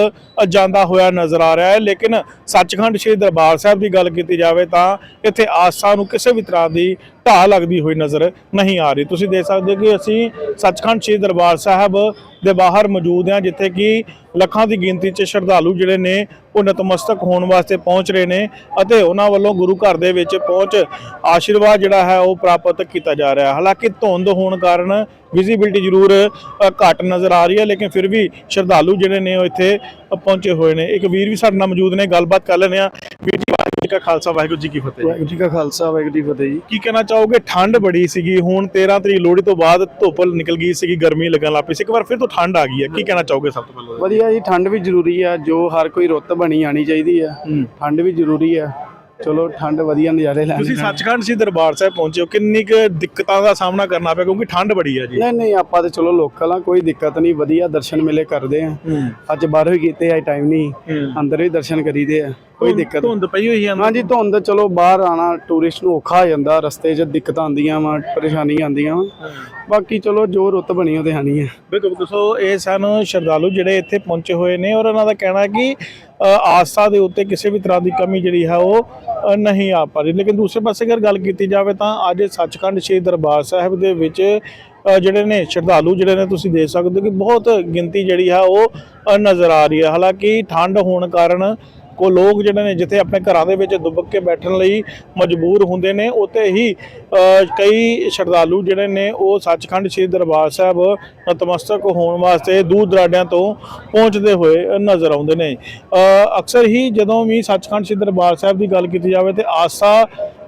S2: ਜਾਂਦਾ ਹੋਇਆ ਨਜ਼ਰ ਆ ਰਿਹਾ ਹੈ। ਲੇਕਿਨ ਸੱਚਖੰਡ ਸ੍ਰੀ ਦਰਬਾਰ ਸਾਹਿਬ ਦੀ ਗੱਲ ਕੀਤੀ ਜਾਵੇ ਤਾਂ ਇੱਥੇ ਆਸਾ ਨੂੰ ਕਿਸੇ ਵੀ ਤਰ੍ਹਾਂ ਦੀ ਢਾਹ ਲੱਗਦੀ ਹੋਈ ਨਜ਼ਰ ਨਹੀਂ ਆ ਰਹੀ। ਤੁਸੀਂ ਦੇਖ ਸਕਦੇ ਹੋ ਕਿ ਅਸੀਂ ਸੱਚਖੰਡ ਸ੍ਰੀ ਦਰਬਾਰ ਸਾਹਿਬ ਦੇ ਬਾਹਰ ਮੌਜੂਦ ਹਾਂ, ਜਿੱਥੇ ਕਿ ਲੱਖਾਂ ਦੀ ਗਿਣਤੀ 'ਚ ਸ਼ਰਧਾਲੂ ਜਿਹੜੇ ਨੇ ਉਹ ਨਤਮਸਤਕ ਹੋਣ ਵਾਸਤੇ ਪਹੁੰਚ ਰਹੇ ਨੇ ਅਤੇ ਉਹਨਾਂ ਵੱਲੋਂ ਗੁਰੂ ਘਰ ਦੇ ਵਿੱਚ ਪਹੁੰਚ ਆਸ਼ੀਰਵਾਦ ਜਿਹੜਾ ਹੈ ਉਹ ਪ੍ਰਾਪਤ ਕੀਤਾ ਜਾ ਰਿਹਾ ਹਾਲਾਂਕਿ ਧੁੰਦ ਹੋਣ ਕਾਰਨ ਵਿਜ਼ਿਬਿਲਟੀ ਜ਼ਰੂਰ ਘੱਟ ਨਜ਼ਰ ਆ ਰਹੀ ਹੈ ਲੇਕਿਨ ਫਿਰ ਵੀ ਸ਼ਰਧਾਲੂ ਜਿਹੜੇ ਨੇ ਉਹ ਇੱਥੇ ਪਹੁੰਚੇ ਹੋਏ ਨੇ। ਇੱਕ ਵੀਰ ਵੀ ਸਾਡੇ ਨਾਲ ਮੌਜੂਦ ਨੇ ਗੱਲਬਾਤ ਕਰ ਲੈਂਦੇ ਆ ਵੀਰ ਜੀ ਵਾਹਿਗੁਰੂ ਜੀ ਕਾ ਖਾਲਸਾ ਵਾਹਿਗੁਰੂ ਜੀ ਕੀ ਫਤਿਹ
S4: ਵਾਹਿਗੁਰੂ ਜੀ ਕਾ ਖਾਲਸਾ ਵਾਹਿਗੁਰੂ ਜੀ ਫਤਿਹ ਜੀ।
S2: ਕੀ ਕਹਿਣਾ ਚਾਹੋਗੇ? ਠੰਡ ਬੜੀ ਸੀਗੀ ਹੁਣ 13 ਤਰੀਕ ਲੋਹੜੀ ਤੋਂ ਬਾਅਦ ਧੁੱਪ ਨਿਕਲ ਗਈ ਸੀਗੀ ਗਰਮੀ ਲੱਗਣ ਲੱਗ ਪਈ ਸੀ। ਇੱਕ ਵਾਰ ਫਿਰ ਤੋਂ ਠੰਡ ਆ ਗਈ ਹੈ। ਕੀ ਕਹਿਣਾ ਚਾਹੋਗੇ ਸਭ ਤੋਂ ਪਹਿਲਾਂ?
S4: ਵਧੀਆ ਜੀ ਠੰਡ ਵੀ ਜ਼ਰੂਰੀ ਆ ਜੋ ਹਰ ਕੋਈ ਰੁੱਤ ਬਣੀ ਆਣੀ ਚਾਹੀਦੀ ਆ। ਠੰਡ ਵੀ ਜ਼ਰੂਰੀ ਆ। ਚਲੋ ਠੰਡ ਵਧੀਆ ਨਜ਼ਾਰੇ ਲੈਣੇ
S2: ਤੁਸੀਂ ਸੱਚਖੰਡ ਸੀ ਦਰਬਾਰ ਸਾਹਿਬ ਪਹੁੰਚੇ ਹੋ ਕਿੰਨੀ ਕੁ ਦਿੱਕਤਾਂ ਦਾ ਸਾਹਮਣਾ ਕਰਨਾ ਪਿਆ ਕਿਉਂਕਿ ਠੰਡ ਬੜੀ ਹੈ ਜੀ।
S4: ਨਹੀਂ ਨਹੀਂ ਆਪਾਂ ਤੇ ਚਲੋ ਲੋਕਲ ਆ ਕੋਈ ਦਿੱਕਤ ਨਹੀਂ ਵਧੀਆ ਦਰਸ਼ਨ ਮੇਲੇ ਕਰਦੇ ਆ। ਅੱਜ ਬਾਹਰੋਂ ਹੀ ਕੀਤੇ ਆ ਟਾਈਮ ਨਹੀਂ। ਅੰਦਰ ਵੀ ਦਰਸ਼ਨ ਕਰੀਦੇ ਆ। ਕੋਈ ਦਿੱਕਤ
S2: ਧੁੰਦ ਪਈ ਹੋਈ ਹੈ
S4: ਹਾਂਜੀ ਧੁੰਦ ਚਲੋ ਬਾਹਰ ਆਣਾ ਟੂਰਿਸਟ ਨੂੰ ਔਖਾ ਹੋ ਜਾਂਦਾ ਰਸਤੇ 'ਚ ਦਿੱਕਤਾਂ ਆਉਂਦੀਆਂ ਵਾ ਪਰੇਸ਼ਾਨੀ ਆਉਂਦੀਆਂ ਵਾ। ਬਾਕੀ ਚਲੋ ਜੋ ਰੁੱਤ ਬਣੀ ਉਹਦੇ ਹਾਨੀ ਆ।
S2: ਬਿਲਕੁਲ ਸੋ ਇਹ ਸਨ ਸ਼ਰਧਾਲੂ ਜਿਹੜੇ ਇੱਥੇ ਪਹੁੰਚੇ ਹੋਏ ਨੇ ਔਰ ਉਹਨਾਂ ਦਾ ਕਹਿਣਾ ਹੈ ਕਿ ਆਸਥਾ ਦੇ ਉੱਤੇ ਕਿਸੇ ਵੀ ਤਰ੍ਹਾਂ ਦੀ ਕਮੀ ਜਿਹੜੀ ਹੈ ਉਹ ਨਹੀਂ ਆ ਪਾ ਰਹੀ। ਲੇਕਿਨ ਦੂਸਰੇ ਪਾਸੇ ਅਗਰ ਗੱਲ ਕੀਤੀ ਜਾਵੇ ਤਾਂ ਅੱਜ ਸੱਚਖੰਡ ਸ੍ਰੀ ਦਰਬਾਰ ਸਾਹਿਬ ਦੇ ਵਿੱਚ ਜਿਹੜੇ ਨੇ ਸ਼ਰਧਾਲੂ ਜਿਹੜੇ ਨੇ ਤੁਸੀਂ ਦੇਖ ਸਕਦੇ ਹੋ ਕਿ ਬਹੁਤ ਗਿਣਤੀ ਜਿਹੜੀ ਹੈ ਉਹ ਨਜ਼ਰ ਆ ਰਹੀ ਹੈ। ਹਾਲਾਂਕਿ ਠੰਡ ਹੋਣ ਕਾਰਨ ਕੋ ਲੋਕ ਜਿਹੜੇ ਨੇ ਜਿੱਥੇ ਆਪਣੇ ਘਰਾਂ ਦੇ ਵਿੱਚ ਦੁਬਕ ਕੇ ਬੈਠਣ ਲਈ ਮਜਬੂਰ ਹੁੰਦੇ ਨੇ, ਉੱਥੇ ਹੀ ਕਈ ਸ਼ਰਧਾਲੂ ਜਿਹੜੇ ਨੇ ਉਹ ਸੱਚਖੰਡ ਸ੍ਰੀ ਦਰਬਾਰ ਸਾਹਿਬ ਨਤਮਸਤਕ ਹੋਣ ਵਾਸਤੇ ਦੂਰ ਦਰਾਡਿਆਂ ਤੋਂ ਪਹੁੰਚਦੇ ਹੋਏ ਨਜ਼ਰ ਆਉਂਦੇ ਨੇ। ਅਕਸਰ ਹੀ ਜਦੋਂ ਵੀ ਸੱਚਖੰਡ ਸ੍ਰੀ ਦਰਬਾਰ ਸਾਹਿਬ ਦੀ ਗੱਲ ਕੀਤੀ ਜਾਵੇ ਤੇ ਆਸਾ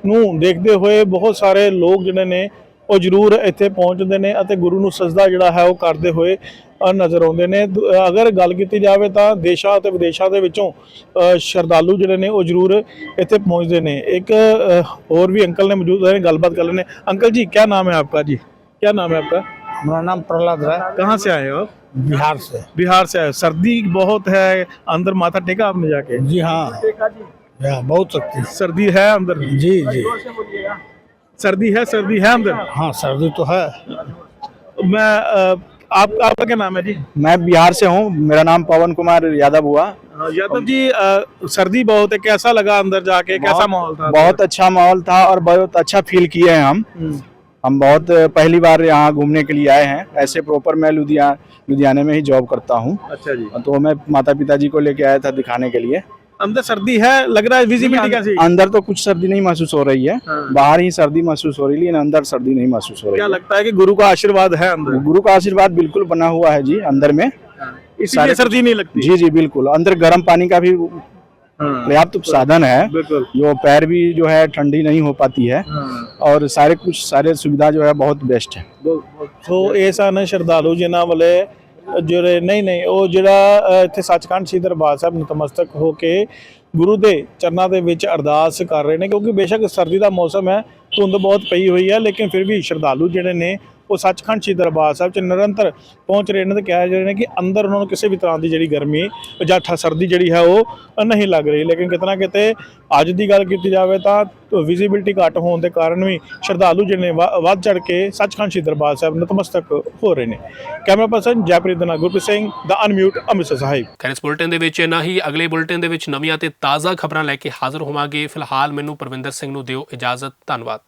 S2: ਨੂੰ ਦੇਖਦੇ ਹੋਏ ਬਹੁਤ ਸਾਰੇ ਲੋਕ ਜਿਹੜੇ ਨੇ ਉਹ ਜ਼ਰੂਰ ਇੱਥੇ ਪਹੁੰਚਦੇ ਨੇ ਅਤੇ ਗੁਰੂ ਨੂੰ ਸਜਦਾ ਜਿਹੜਾ ਹੈ ਉਹ ਕਰਦੇ ਹੋਏ ਅ, ਨਜ਼ਰ ਆਉਂਦੇ ਨੇ ਦ- ਅਗਰ ਗੱਲ ਕੀਤੀ ਜਾਵੇ ਤਾਂ ਦੇਸ਼ਾਂ ਅਤੇ ਵਿਦੇਸ਼ਾਂ ਦੇ ਵਿੱਚੋਂ ਅ, ਸ਼ਰਧਾਲੂ ਜਿਹੜੇ ਨੇ ਉਹ ਜ਼ਰੂਰ ਇੱਥੇ ਪਹੁੰਚਦੇ ਨੇ ਇੱਕ ਅ, ਹੋਰ ਵੀ ਅੰਕਲ ਨੇ ਮੌਜੂਦ ਹੈ ਗੱਲਬਾਤ ਕਰ ਲੈਣੇ अंकल जी क्या नाम है आपका जी क्या नाम है आपका
S4: ਮੇਰਾ ਨਾਮ ਪ੍ਰਹਲਾਦ ਹੈ
S2: कहाँ से आए हो आप?
S4: बिहार से
S2: बिहार से आए हो। सर्दी बहुत है अंदर माथा टेका आपने जाके
S4: जी हाँ बहुत सकती
S2: सर्दी है अंदर
S4: जी जी
S2: सर्दी है सर्दी है अंदर?
S4: हाँ सर्दी तो है।
S2: मैं आप आपका क्या नाम है जी?
S4: मैं बिहार से हूँ मेरा नाम पवन कुमार यादव हुआ।
S2: यादव जी अ, सर्दी बहुत है कैसा लगा अंदर जाके? कैसा माहौल था?
S4: बहुत अच्छा माहौल था और बहुत अच्छा फील किए हैं हम।
S2: हम्म,
S4: हम बहुत पहली बार यहाँ घूमने के लिए आए हैं। ऐसे प्रॉपर मैं लुधिया लुधियाने में ही जॉब करता हूँ।
S2: अच्छा जी।
S4: तो मैं माता पिताजी को लेके आया था दिखाने के लिए।
S2: अंदर सर्दी है लग रहा है विजिबिलिटी कैसी?
S4: अंदर तो कुछ सर्दी नहीं महसूस हो रही है।
S2: हाँ।
S4: बाहर ही सर्दी महसूस हो रही है लेकिन अंदर सर्दी नहीं महसूस हो रही
S2: क्या है। क्या लगता है कि गुरु का आशीर्वाद है अंदर?
S4: गुरु का आशीर्वाद बिल्कुल बना हुआ है जी अंदर में।
S2: हाँ।
S4: इसीलिए
S2: सर्दी नहीं लगती।
S4: जी जी बिल्कुल। अंदर गर्म पानी का भी
S2: हाँ।
S4: पर्याप्त हाँ, साधन है। जो पैर भी जो है ठंडी नहीं हो पाती है।
S2: हाँ,
S4: और सारे कुछ सारे सुविधा जो है बहुत बेस्ट है।
S2: तो ऐसा न श्रद्धालु जिन्हें वाले ਜਿਹੜੇ, ਨਹੀਂ ਨਹੀਂ, ਉਹ ਜਿਹੜਾ ਇੱਥੇ ਸੱਚਖੰਡ ਸ੍ਰੀ ਦਰਬਾਰ ਸਾਹਿਬ ਨਤਮਸਤਕ ਹੋ ਕੇ ਗੁਰੂ ਦੇ ਚਰਨਾਂ ਦੇ ਵਿੱਚ ਅਰਦਾਸ ਕਰ ਰਹੇ ਨੇ, ਕਿਉਂਕਿ ਬੇਸ਼ੱਕ ਸਰਦੀ ਦਾ ਮੌਸਮ ਹੈ, ਧੁੰਦ ਬਹੁਤ ਪਈ ਹੋਈ ਹੈ, ਲੇਕਿਨ ਫਿਰ ਵੀ ਸ਼ਰਧਾਲੂ ਜਿਹੜੇ ਨੇ ਉਹ ਸੱਚਖੰਡ ਸ੍ਰੀ ਦਰਬਾਰ ਸਾਹਿਬ ਚ ਨਿਰੰਤਰ ਪਹੁੰਚ ਰਹੇ ਨੇ ਤੇ ਕਹਿ ਰਹੇ ਨੇ ਕਿ ਅੰਦਰ ਉਹਨਾਂ ਨੂੰ ਕਿਸੇ ਵੀ ਤਰ੍ਹਾਂ ਦੀ ਜਿਹੜੀ ਗਰਮੀ ਜਾਂ ਠ- ਸਰਦੀ ਜਿਹੜੀ ਹੈ ਉਹ ਨਹੀਂ ਲੱਗ ਰਹੀ। ਲੇਕਿਨ ਕਿਤਨਾ ਕਿਤੇ ਅੱਜ ਦੀ ਗੱਲ ਕੀਤੀ ਜਾਵੇ ਤਾਂ ਵਿਜ਼ਿਬਿਲਟੀ ਘੱਟ ਹੋਣ ਦੇ ਕਾਰਨ ਵੀ ਸ਼ਰਧਾਲੂ ਜਿਹੜੇ ਨੇ ਵ- ਵੱਧ ਚੜ ਕੇ ਸੱਚਖੰਡ ਸ੍ਰੀ ਦਰਬਾਰ ਸਾਹਿਬ ਨਤਮਸਤਕ ਹੋ ਰਹੇ ਨੇ। ਕੈਮਰਾ ਪਰਸਨ ਜੈਪ੍ਰੀਤ ਦੇ ਗੁਰਪ੍ਰੀਤ ਸਿੰਘ, ਦਾ ਅਨਮਿਊਟ ਅੰਮ੍ਰਿਤਸਰ ਸਾਹਿਬ।
S1: ਖੈਰ, ਇਸ ਦੇ ਵਿੱਚ ਇੰਨਾ ਹੀ। ਅਗਲੇ ਬੁਲੇਟਿਨ ਦੇ ਵਿੱਚ ਨਵੀਆਂ ਤੇ ਤਾਜ਼ਾ ਖਬਰਾਂ ਲੈ ਕੇ ਹਾਜ਼ਰ ਹੋਵਾਂਗੇ। ਫਿਲਹਾਲ ਮੈਨੂੰ ਪਰਵਿੰਦਰ ਸਿੰਘ ਨੂੰ ਦਿਓ ਇਜਾਜ਼ਤ। ਧੰਨਵਾਦ।